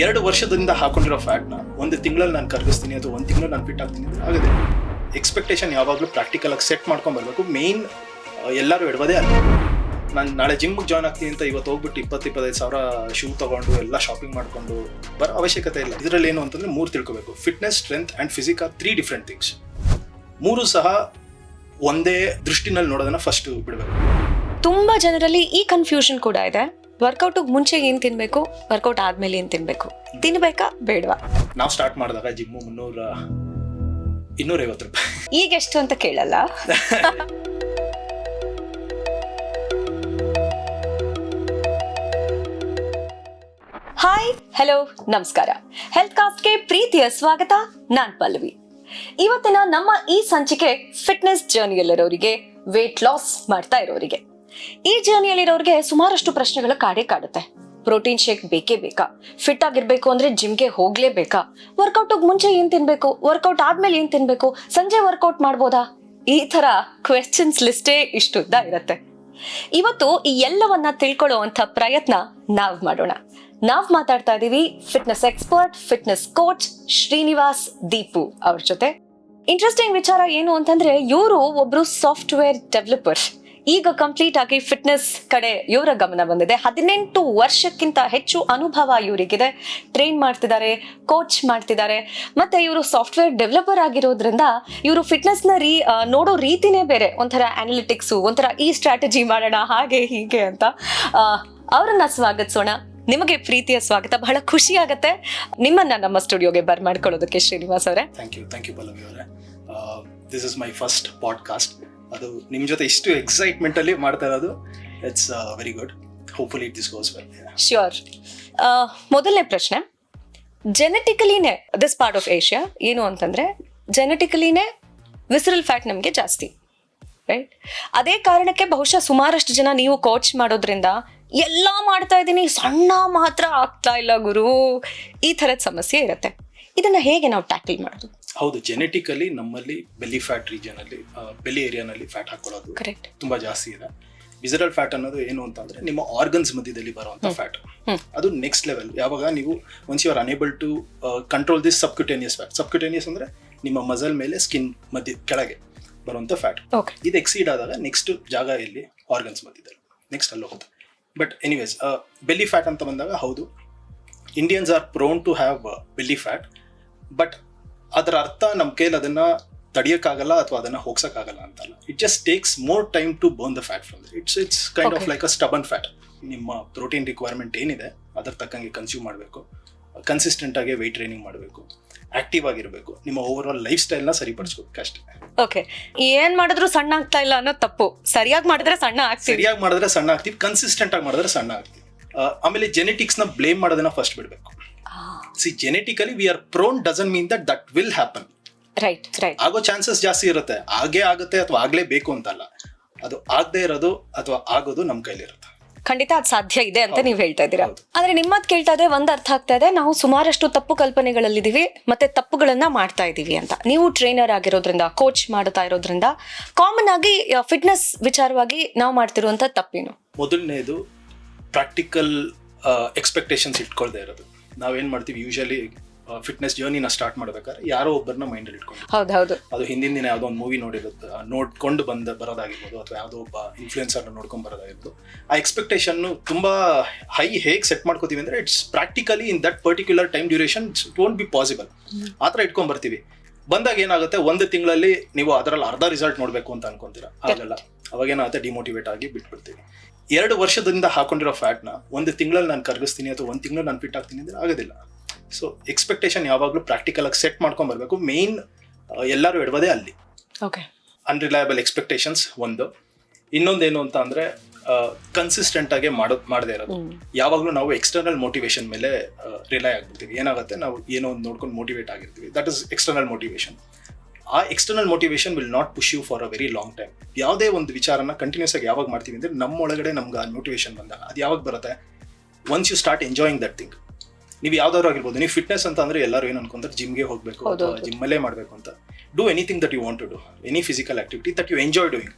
ಎರಡು ವರ್ಷದಿಂದ ಹಾಕೊಂಡಿರೋ ಫ್ಯಾಟ್ನ ಒಂದು ತಿಂಗಳಲ್ಲಿ ನಾನು ಕರಗಿಸ್ತೀನಿ ಅಥವಾ ಒಂದು ತಿಂಗಳು ನಾನು ಫಿಟ್ ಆಗ್ತೀನಿ ಆಗದೆ. ಎಕ್ಸ್ಪೆಕ್ಟೇಷನ್ ಯಾವಾಗಲೂ ಪ್ರಾಕ್ಟಿಕಲ್ ಆಗಿ ಸೆಟ್ ಮಾಡ್ಕೊಂಬರ್ಬೇಕು ಮೇನ್ ಎಲ್ಲರೂ ಎಡವದೇ ಅಲ್ಲ. ನಾನು ನಾಳೆ ಜಿಮ್ಗೆ ಜಾಯ್ನ್ ಆಗ್ತೀನಿ ಅಂತ ಇವತ್ತು ಹೋಗ್ಬಿಟ್ಟು ಇಪ್ಪತ್ತು, ಇಪ್ಪತ್ತೈದು ಸಾವಿರ ಶೂ ತೊಗೊಂಡು ಎಲ್ಲ ಶಾಪಿಂಗ್ ಮಾಡಿಕೊಂಡು ಬರೋ ಅವಶ್ಯಕತೆ ಇಲ್ಲ. ಇದರಲ್ಲಿ ಏನು ಅಂತಂದ್ರೆ ಮೂರು ತಿಳ್ಕೊಬೇಕು. Fitness strength and physique are three different things ಮೂರು ಸಹ ಒಂದೇ ದೃಷ್ಟಿನಲ್ಲಿ ನೋಡೋದನ್ನ ಫಸ್ಟ್ ಬಿಡಬೇಕು. ತುಂಬಾ ಜನರಲ್ಲಿ ಈ ಕನ್ಫ್ಯೂಷನ್ ಕೂಡ ಇದೆ. ವರ್ಕೌಟ್ ಮುಂಚೆ ಏನ್ ತಿನ್ಬೇಕು? ವರ್ಕೌಟ್ ಆದ್ಮೇಲೆ ಏನ್ ತಿನ್ಬೇಕು? ತಿನ್ಬೇಕಾ ಬೇಡವಾ? ನಾವ್ ಸ್ಟಾರ್ಟ್ ಮಾಡಿದಾಗ ಜಿಮ್ ಮುನ್ನೂರ ಇನ್ನೂರೈವತ್ತು ರೂಪಾಯಿ. ಈಗ ಎಷ್ಟು ಅಂತ ಕೇಳಲ್ಲ. ಹಾಯ್ ಹಲೋ ನಮಸ್ಕಾರ. ಹೆಲ್ತ್ ಕಾಸ್ಟ್ಗೆ ಪ್ರೀತಿಯ ಸ್ವಾಗತ ನಾನ್ ಪಲ್ಲವಿ ಇವತ್ತಿನ ನಮ್ಮ ಈ ಸಂಚಿಕೆ ಫಿಟ್ನೆಸ್ ಜರ್ನಿಯಲ್ಲಿರೋರಿಗೆ ವೇಟ್ ಲಾಸ್ ಮಾಡ್ತಾ ಇರೋರಿಗೆ. ಈ ಜರ್ನಿಯಲ್ಲಿರೋರಿಗೆ ಸುಮಾರಷ್ಟು ಪ್ರಶ್ನೆಗಳು ಕಾಡೇ ಕಾಡುತ್ತೆ. ಪ್ರೋಟೀನ್ ಶೇಕ್ ಬೇಕೇ ಬೇಕಾ? ಫಿಟ್ ಆಗಿರ್ಬೇಕು ಅಂದ್ರೆ ಜಿಮ್ಗೆ ಹೋಗ್ಲೇಬೇಕಾ ವರ್ಕೌಟ್ ಮುಂಚೆ ಏನ್ ತಿನ್ಬೇಕು? ವರ್ಕೌಟ್ ಆದ್ಮೇಲೆ ಏನ್ ತಿನ್ಬೇಕು? ಸಂಜೆ ವರ್ಕೌಟ್ ಮಾಡ್ಬೋದಾ? ಈ ತರ ಕ್ವೆಶ್ಚನ್ಸ್ ಲಿಸ್ಟೇ ಇಷ್ಟುದ್ದ ಇರುತ್ತೆ. ಇವತ್ತು ಈ ಎಲ್ಲವನ್ನ ತಿಳ್ಕೊಳ್ಳುವಂತ ಪ್ರಯತ್ನ ನಾವ್ ಮಾಡೋಣ. ನಾವ್ ಮಾತಾಡ್ತಾ ಇದೀವಿ fitness expert fitness coach Srinivas Deepu ಅವ್ರ ಜೊತೆ. ಇಂಟ್ರೆಸ್ಟಿಂಗ್ ವಿಚಾರ ಏನು ಅಂತಂದ್ರೆ ಇವರು ಒಬ್ರು ಸಾಫ್ಟ್ವೇರ್ ಡೆವಲಪರ್ ಈಗ ಕಂಪ್ಲೀಟ್ ಆಗಿ ಫಿಟ್ನೆಸ್ ಕಡೆ ಇವರ ಗಮನ ಬಂದಿದೆ. ಹದಿನೆಂಟು ವರ್ಷಕ್ಕಿಂತ ಹೆಚ್ಚು ಅನುಭವ ಇವರಿಗಿದೆ. ಟ್ರೈನ್ ಮಾಡ್ತಿದ್ದಾರೆ ಕೋಚ್ ಮಾಡ್ತಿದ್ದಾರೆ. ಮತ್ತೆ ಇವರು ಸಾಫ್ಟ್ವೇರ್ ಡೆವಲಪರ್ ಆಗಿರೋದ್ರಿಂದ ಇವರು ಫಿಟ್ನೆಸ್ನ ರೀ ನೋಡೋ ರೀತಿನೇ ಬೇರೆ. ಒಂಥರ ಅನಾಲಿಟಿಕ್ಸ್ ಒಂಥರ ಈ ಸ್ಟ್ರಾಟಜಿ ಮಾಡೋಣ, ಹಾಗೆ, ಹೀಗೆ ಅಂತ. ಅವರನ್ನ ಸ್ವಾಗತಿಸೋಣ. ನಿಮಗೆ ಪ್ರೀತಿಯ ಸ್ವಾಗತ. ಬಹಳ ಖುಷಿ ಆಗುತ್ತೆ. ನಿಮ್ಮನ್ನ ನಮ್ಮ ಸ್ಟುಡಿಯೋಗೆ ಬರ್ ಮಾಡ್ಕೊಳ್ಳೋದಕ್ಕೆ ಶ್ರೀನಿವಾಸ್ ಅವರೇ. Thank you thank you Pallavi ಅವರೇ. This is my first podcast ಅದು ನಿಮ್ಮ ಜೊತೆ ಇಷ್ಟು ಎಕ್ಸೈಟ್ಮೆಂಟ್ ಅಲ್ಲಿ ಮಾಡ್ತಾ ಇರೋದು it's very good hopefully it this goes well sure ಮೊದಲನೇ ಪ್ರಶ್ನೆ. ಜೆನೆಟಿಕಲಿನೇ ದಿಸ್ ಪಾರ್ಟ್ ಆಫ್ ಏಷ್ಯಾ ಏನು ಅಂತಂದ್ರೆ ಜೆನೆಟಿಕಲಿನೇ ವಿಸರಲ್ ಫ್ಯಾಟ್ ನಮಗೆ ಜಾಸ್ತಿ ರೈಟ್ ಅದೇ ಕಾರಣಕ್ಕೆ ಬಹುಶಃ ಸುಮಾರಷ್ಟು ಜನ ನೀವು ಕೋಚ್ ಮಾಡೋದ್ರಿಂದ ಎಲ್ಲ ಮಾಡ್ತಾ ಇದ್ದೀನಿ, ಸಣ್ಣ ಮಾತ್ರ ಆಗ್ತಾ ಇಲ್ಲ ಗುರು. ಈ ಥರದ ಸಮಸ್ಯೆ ಇರುತ್ತೆ. ಇದನ್ನ ಹೇಗೆ ನಾವು ಟ್ಯಾಕಲ್ ಮಾಡೋದು? ಹೌದು ಜೆನೆಟಿಕಲಿ ನಮ್ಮಲ್ಲಿ ಬೆಲ್ಲಿ ಫ್ಯಾಟ್ ರೀಜನ್ ಅಲ್ಲಿ ಬೆಲ್ಲಿ ಏರಿಯಾನಲ್ಲಿ ಫ್ಯಾಟ್ ಹಾಕೊಳ್ಳೋದು ಕರೆಕ್ಟ್ ತುಂಬಾ ಜಾಸ್ತಿ ಇದೆ. ವಿಸರಲ್ ಫ್ಯಾಟ್ ಅನ್ನೋದು ಏನು ಅಂತಂದ್ರೆ ನಿಮ್ಮ ಆರ್ಗನ್ಸ್ ಮಧ್ಯದಲ್ಲಿ ಬರುವಂತ ಫ್ಯಾಟ್ ಅದು ನೆಕ್ಸ್ಟ್ ಲೆವೆಲ್ ಯಾವಾಗ ನೀವು once you are unable to control this subcutaneous fat subcutaneous ಅಂದ್ರೆ ನಿಮ್ಮ ಮಸಲ್ ಮೇಲೆ ಸ್ಕಿನ್ ಮಧ್ಯ ಕೆಳಗೆ ಬರುವಂತ ಫ್ಯಾಟ್ ಇದು ಎಕ್ಸೀಡ್ ಆದಾಗ ನೆಕ್ಸ್ಟ್ ಜಾಗ ಇಲ್ಲಿ ಆರ್ಗನ್ಸ್ ಮಧ್ಯದಲ್ಲಿ. ನೆಕ್ಸ್ಟ್ ಅಲ್ಲಿ ಹೋಗುತ್ತೆ. ಬಟ್ ಎನಿವೇಸ್ ಬೆಲ್ಲಿ ಫ್ಯಾಟ್ ಅಂತ ಬಂದಾಗ ಹೌದು. Indians are prone to have belly fat but ಅದರ ಅರ್ಥ ನಮ್ಮ ಕೈಲಿ ಅದನ್ನ ತಡಿಯಕ್ಕಾಗಲ್ಲ ಅಥವಾ ಅದನ್ನ ಹೋಗ್ಸಕ್ಕಾಗಲ್ಲ ಅಂತಲ್ಲ. It just takes more time to burn the fat from it's it's kind of like a stubborn fat ನಿಮ್ಮ ಪ್ರೋಟೀನ್ ರಿಕ್ವೈರ್ಮೆಂಟ್ ಏನಿದೆ ಅದ್ರ ತಕ್ಕಂಗೆ ಕನ್ಸ್ಯೂಮ್ ಮಾಡಬೇಕು. ಕನ್ಸಿಸ್ಟೆಂಟ್ ಆಗಿ ವೆಯ್ಟ್ ಟ್ರೈನಿಂಗ್ ಮಾಡಬೇಕು. ಆಕ್ಟಿವ್ ಆಗಿರಬೇಕು. ನಿಮ್ಮ ಓವರ್ ಆಲ್ ಲೈಫ್ ಸ್ಟೈಲ್ನ ಸರಿಪಡಿಸ್ಬೇಕು. ಅಷ್ಟೇ. ಓಕೆ ಏನ್ ಮಾಡಿದ್ರು ಸಣ್ಣ ಆಗ್ತಾ ಇಲ್ಲ ಅನ್ನೋದು ತಪ್ಪು. ಸರಿಯಾಗಿ ಮಾಡಿದ್ರೆ ಸಣ್ಣ ಆಗ್ತೀವಿ. ಸರಿಯಾಗಿ ಮಾಡಿದ್ರೆ ಸಣ್ಣ ಆಗ್ತೀವಿ. ಕನ್ಸಿಸ್ಟೆಂಟ್ ಆಗಿ ಮಾಡಿದ್ರೆ ಸಣ್ಣ ಆಗ್ತೀವಿ. ಆಮೇಲೆ ಜೆನೆಟಿಕ್ಸ್ನ ಬ್ಲೇಮ್ ಮಾಡೋದನ್ನ ಫಸ್ಟ್ ಬಿಡಬೇಕು. See genetically we are prone doesn't mean that that will happen right right ಆಗೋ ಚಾನ್ಸಸ್ ಜಾಸ್ತಿ ಇರುತ್ತೆ. ಆಗೇ ಆಗುತ್ತೆ ಅಥವಾ ಆಗ್ಲೇಬೇಕು ಅಂತಲ್ಲ. ಅದು ಆಗದೇ ಇರೋದು ಅಥವಾ ಆಗೋದು ನಮ್ಮ ಕೈಲಿರುತ್ತೆ. ಖಂಡಿತ ಅದು ಸಾಧ್ಯ ಇದೆ ಅಂತ. ನೀವು ಹೇಳ್ತಾ ಇದ್ದೀರಾ. ಆದ್ರೆ ನಿಮ್ಮದ್ ಕೇಳ್ತಾ ಇದ್ರೆ ಒಂದ್ ಅರ್ಥ ಆಗ್ತಾ ಇದೆ. ನಾವು ಸುಮಾರಷ್ಟು ತಪ್ಪು ಕಲ್ಪನೆಗಳಲ್ಲಿದ್ದೀವಿ ಮತ್ತೆ ತಪ್ಪುಗಳನ್ನ ಮಾಡ್ತಾ ಇದೀವಿ ಅಂತ. ನೀವು ಟ್ರೈನರ್ ಆಗಿರೋದ್ರಿಂದ ಕೋಚ್ ಮಾಡ್ತಾ ಇರೋದ್ರಿಂದ ಕಾಮನ್ ಆಗಿ ಫಿಟ್ನೆಸ್ ವಿಚಾರವಾಗಿ ನಾವು ಮಾಡ್ತಿರುವಂತ ತಪ್ಪೇನು? ಮೊದಲನೇದು ಪ್ರಾಕ್ಟಿಕಲ್ ಎಕ್ಸ್ಪೆಕ್ಟೇಷನ್ಸ್ ಇಟ್ಕೊಳ್ದೆ ಇರೋದು. ನಾವೇನ್ ಮಾಡ್ತೀವಿ ಯೂಶಲಿ ಫಿಟ್ನೆಸ್ ಜರ್ನಿನ ಸ್ಟಾರ್ಟ್ ಮಾಡ್ಬೇಕಾದ್ರೆ ಯಾರೋ ಒಬ್ಬರನ್ನ ಮೈಂಡಲ್ಲಿ ಇಟ್ಕೊಂಡು ಹೌದು ಹೌದು ಅದು ಹಿಂದಿನ ದಿನ ಯಾವುದೋ ಒಂದು ಮೂವಿ ನೋಡಿರುತ್ತೆ ನೋಡ್ಕೊಂಡು ಬಂದ ಬರೋದಾಗಿರ್ಬೋದು ಅಥವಾ ಯಾವುದೋ ಒಬ್ಬ ಇನ್ಫ್ಲೂಯೆನ್ಸರ್ನ ನೋಡ್ಕೊಂಡು ಬರೋದಾಗಿರ್ಬೋದು. ಆ ಎಕ್ಸ್ಪೆಕ್ಟೇಷನ್ ತುಂಬಾ ಹೈ ಹೇಗೆ ಸೆಟ್ ಮಾಡ್ಕೋತೀವಿ ಅಂದ್ರೆ it's practically in that particular time duration don't be possible ಆ ಥರ ಇಟ್ಕೊಂಡ್ ಬರ್ತೀವಿ. ಬಂದಾಗ ಏನಾಗುತ್ತೆ ಒಂದು ತಿಂಗಳಲ್ಲಿ ನೀವು ಅದರಲ್ಲಿ ಅರ್ಧ ರಿಸಲ್ಟ್ ನೋಡಬೇಕು ಅಂತ ಅನ್ಕೊಂತೀರಾ? ಆಗಲ್ಲ. ಅವಾಗ ಏನಾಗುತ್ತೆ ಡಿಮೋಟಿವೇಟ್ ಆಗಿ ಬಿಟ್ಬಿಡ್ತೀವಿ. ಎರಡು ವರ್ಷದಿಂದ ಹಾಕೊಂಡಿರೋ ಫ್ಯಾಟ್ನ ಒಂದು ತಿಂಗಳಲ್ಲಿ ನಾನು ಕರಗಿಸ್ತೀನಿ ಅಥವಾ ಒಂದು ತಿಂಗಳಲ್ಲಿ ನಾನು ಫಿಟ್ ಆಗ್ತೀನಿ ಅಂದ್ರೆ ಆಗೋದಿಲ್ಲ. ಸೊ ಎಕ್ಸ್ಪೆಕ್ಟೇಷನ್ ಯಾವಾಗಲೂ ಪ್ರಾಕ್ಟಿಕಲ್ ಆಗಿ ಸೆಟ್ ಮಾಡ್ಕೊಂಡ್ ಬರಬೇಕು. ಮೇನ್ ಎಲ್ಲರೂ ಎಡವದೇ ಅಲ್ಲಿ. ಓಕೆ ಅನ್ರಿಲಯಬಲ್ ಎಕ್ಸ್ಪೆಕ್ಟೇಷನ್ಸ್ ಒಂದು. ಇನ್ನೊಂದೇನು ಅಂತ ಅಂದ್ರೆ ಕನ್ಸಿಸ್ಟೆಂಟ್ ಆಗಿ ಮಾಡೋ ಮಾಡದೇ ಇರೋದು. ಯಾವಾಗಲೂ ನಾವು ಎಕ್ಸ್ಟರ್ನಲ್ ಮೋಟಿವೇಶನ್ ಮೇಲೆ ರಿಲೈ ಆಗ್ಬಿಡ್ತೀವಿ. ಏನಾಗುತ್ತೆ? ನಾವು ಏನೋ ಒಂದು ನೋಡ್ಕೊಂಡು ಮೋಟಿವೇಟ್ ಆಗಿರ್ತೀವಿ. ದಟ್ ಇಸ್ ಎಕ್ಸ್ಟರ್ನಲ್ ಮೋಟಿವೇಶನ್ ಆ external motivation will not push you for a very long time ಯಾವುದೇ ಒಂದು ವಿಚಾರನ ಕಂಟಿನ್ಯೂಸ್ ಆಗಿ ಯಾವಾಗ ಮಾಡ್ತೀವಿ ಅಂದ್ರೆ ನಮ್ಮ ಒಳಗಡೆ ನಮ್ಗೆ ಆ ಮೋಟಿವೇಶನ್ ಬಂದಾಗ ಅದು ಯಾವಾಗ ಬರುತ್ತೆ? Once you start enjoying that thing ನೀವು ಯಾವ್ದಾದ್ರು ಆಗಿರ್ಬೋದು ನೀವು ಫಿಟ್ನೆಸ್ ಅಂತ ಅಂದ್ರೆ ಎಲ್ಲರೂ ಏನು ಅನ್ಕೊಂತಾರೆ? ಜಿಮ್ಗೆ ಹೋಗಬೇಕು ಅಥವಾ. ಜಿಮ್ಮಲ್ಲೇ ಮಾಡಬೇಕು ಅಂತ. Do anything that you want to do any physical activity that you enjoy doing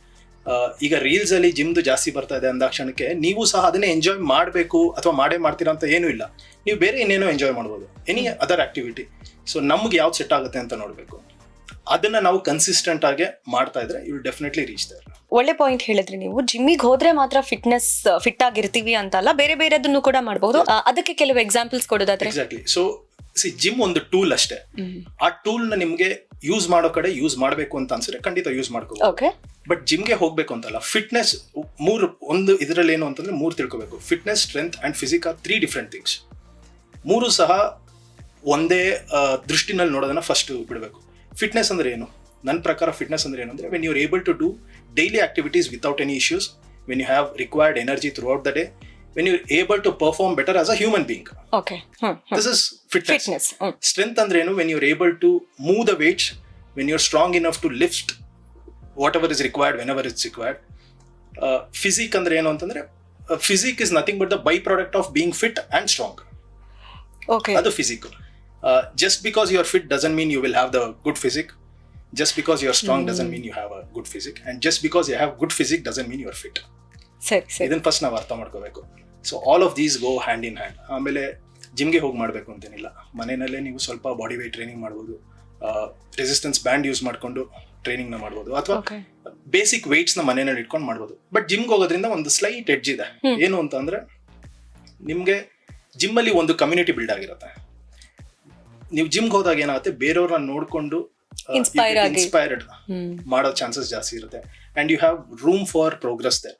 ಈಗ ರೀಲ್ಸ್ ಅಲ್ಲಿ ಜಿಮ್ದು ಜಾಸ್ತಿ ಬರ್ತಾ ಇದೆ ಅಂದಾಕ್ಷಣಕ್ಕೆ ನೀವು ಸಹ ಅದನ್ನೇ ಎಂಜಾಯ್ ಮಾಡಬೇಕು ಅಥವಾ ಮಾಡೇ ಮಾಡ್ತೀರಾ ಅಂತ ಏನೂ ಇಲ್ಲ. ನೀವು ಬೇರೆ ಇನ್ನೇನೋ ಎಂಜಾಯ್ ಮಾಡ್ಬೋದು. ಎನಿ ಅದರ್ ಆಕ್ಟಿವಿಟಿ ಸೊ ನಮ್ಗೆ ಯಾವ್ದು ಸೆಟ್ ಆಗುತ್ತೆ ಅಂತ ನೋಡಬೇಕು. ಅದನ್ನ ನಾವು ಕನ್ಸಿಸ್ಟೆಂಟ್ ಆಗಿ ಮಾಡ್ತಾ ಇದ್ರೆ ಯು ಡೆಫಿನೆಟ್ಲಿ ರೀಚ್ ದರ್ ಒಳ್ಳೆ ಪಾಯಿಂಟ್ ಹೇಳಿದ್ರಿ ನೀವು. ಜಿಮ್ಮಿಗೆ ಹೋದ್ರೆ ಮಾತ್ರ ಫಿಟ್ನೆಸ್ ಫಿಟ್ ಆಗಿರ್ತೀವಿ ಅಂತ ಅಲ್ಲ ಬೇರೆ ಬೇರೆದನ್ನು ಕೂಡ ಮಾಡಬಹುದು ಅದಕ್ಕೆ ಕೆಲವು ಎಕ್ಸಾಂಪಲ್ಸ್ ಕೊಡೋದಾದ್ರೆ? ಎಕ್ಸಾಕ್ಟ್ಲಿ ಸೊ ಸಿ ಜಿಮ್ ಒಂದು ಟೂಲ್ ಅಷ್ಟೇ. ಆ ಟೂಲ್ನ ನಿಮ್ಗೆ ಯೂಸ್ ಮಾಡೋ ಕಡೆ ಯೂಸ್ ಮಾಡಬೇಕು ಅಂತ ಅನ್ಸಿದ್ರೆ ಖಂಡಿತ ಯೂಸ್ ಮಾಡ್ಕೋಬಹುದು ಓಕೆ ಬಟ್ ಜಿಮ್ಗೆ ಹೋಗ್ಬೇಕು ಅಂತಲ್ಲ ಫಿಟ್ನೆಸ್ ಮೂರು ಒಂದು ಇದರಲ್ಲಿ ಏನು ಅಂತಂದ್ರೆ ಮೂರು ತಿಳ್ಕೊಬೇಕು. Fitness strength and physique are three different things ಮೂರು ಸಹ ಒಂದೇ ದೃಷ್ಟಿನಲ್ಲಿ ನೋಡೋದನ್ನ ಫಸ್ಟ್ ಬಿಡಬೇಕು. ಫಿಟ್ನೆಸ್ ಅಂದ್ರೆ ಏನು? ನನ್ನ ಪ್ರಕಾರ ಫಿಟ್ನೆಸ್ ಅಂದ್ರೆ ಏನು ಅಂದ್ರೆ when you're able to do daily activities without any issues when you have required energy throughout the day when you able to perform better as a human being okay this is fitness strength ಅಂದ್ರೆ ಏನು? When you're able to move the weights when you're strong enough to lift whatever is required whenever is required physique ಅಂದ್ರೆ ಏನು ಅಂತಂದ್ರೆ physique is nothing but the by product of being fit and strong ಅದು physique just because you are fit doesn't mean you will have the good physique just because you are strong doesn't mean you have a good physique and just because you have good physique doesn't mean you are fit ಸರಿ ಸರಿ. ಇದನ್ನ first ನಾವು ಅರ್ಥ ಮಾಡ್ಕೋಬೇಕು. So all of these go hand in hand ಆಮೇಲೆ ಜಿಮ್ಗೆ ಹೋಗಿ ಮಾಡಬೇಕು ಅಂತೇನಿಲ್ಲ. ಮನೆಯಲ್ಲೇ ನೀವು ಸ್ವಲ್ಪ ಬಾಡಿ ವೇಟ್ ಟ್ರೈನಿಂಗ್ ಮಾಡ್ಬೋದು. ರೆಸಿಸ್ಟೆನ್ಸ್ ಬ್ಯಾಂಡ್ ಯೂಸ್ ಮಾಡಿಕೊಂಡು ಟ್ರೈನಿಂಗ್ನ ಮಾಡ್ಬೋದು. ಅಥವಾ ಬೇಸಿಕ್ನ ಮನೆಯಲ್ಲಿ ಇಟ್ಕೊಂಡು ಮಾಡ್ಬೋದು. ಬಟ್ ಜಿಮ್ಗೆ ಹೋಗೋದ್ರಿಂದ ಒಂದು ಸ್ಲೈಟ್ ಎಡ್ಜ್ ಇದೆ. ಏನು ಅಂತ ಅಂದ್ರೆ ನಿಮಗೆ ಜಿಮ್ಮಲ್ಲಿ ಒಂದು ಕಮ್ಯುನಿಟಿ ಬಿಲ್ಡ್ ಆಗಿರುತ್ತೆ. ನೀವು ಜಿಮ್ಗೆ ಹೋದಾಗ ಏನಾಗುತ್ತೆ? ಬೇರೆಯವ್ರನ್ನ ನೋಡ್ಕೊಂಡು ಇನ್ಸ್ಪೈರ್. ಇನ್ಸ್ಪೈರ್ಡ್ ಮಾಡೋ ಚಾನ್ಸಸ್ ಜಾಸ್ತಿ ಇರುತ್ತೆ. And you have room for progress the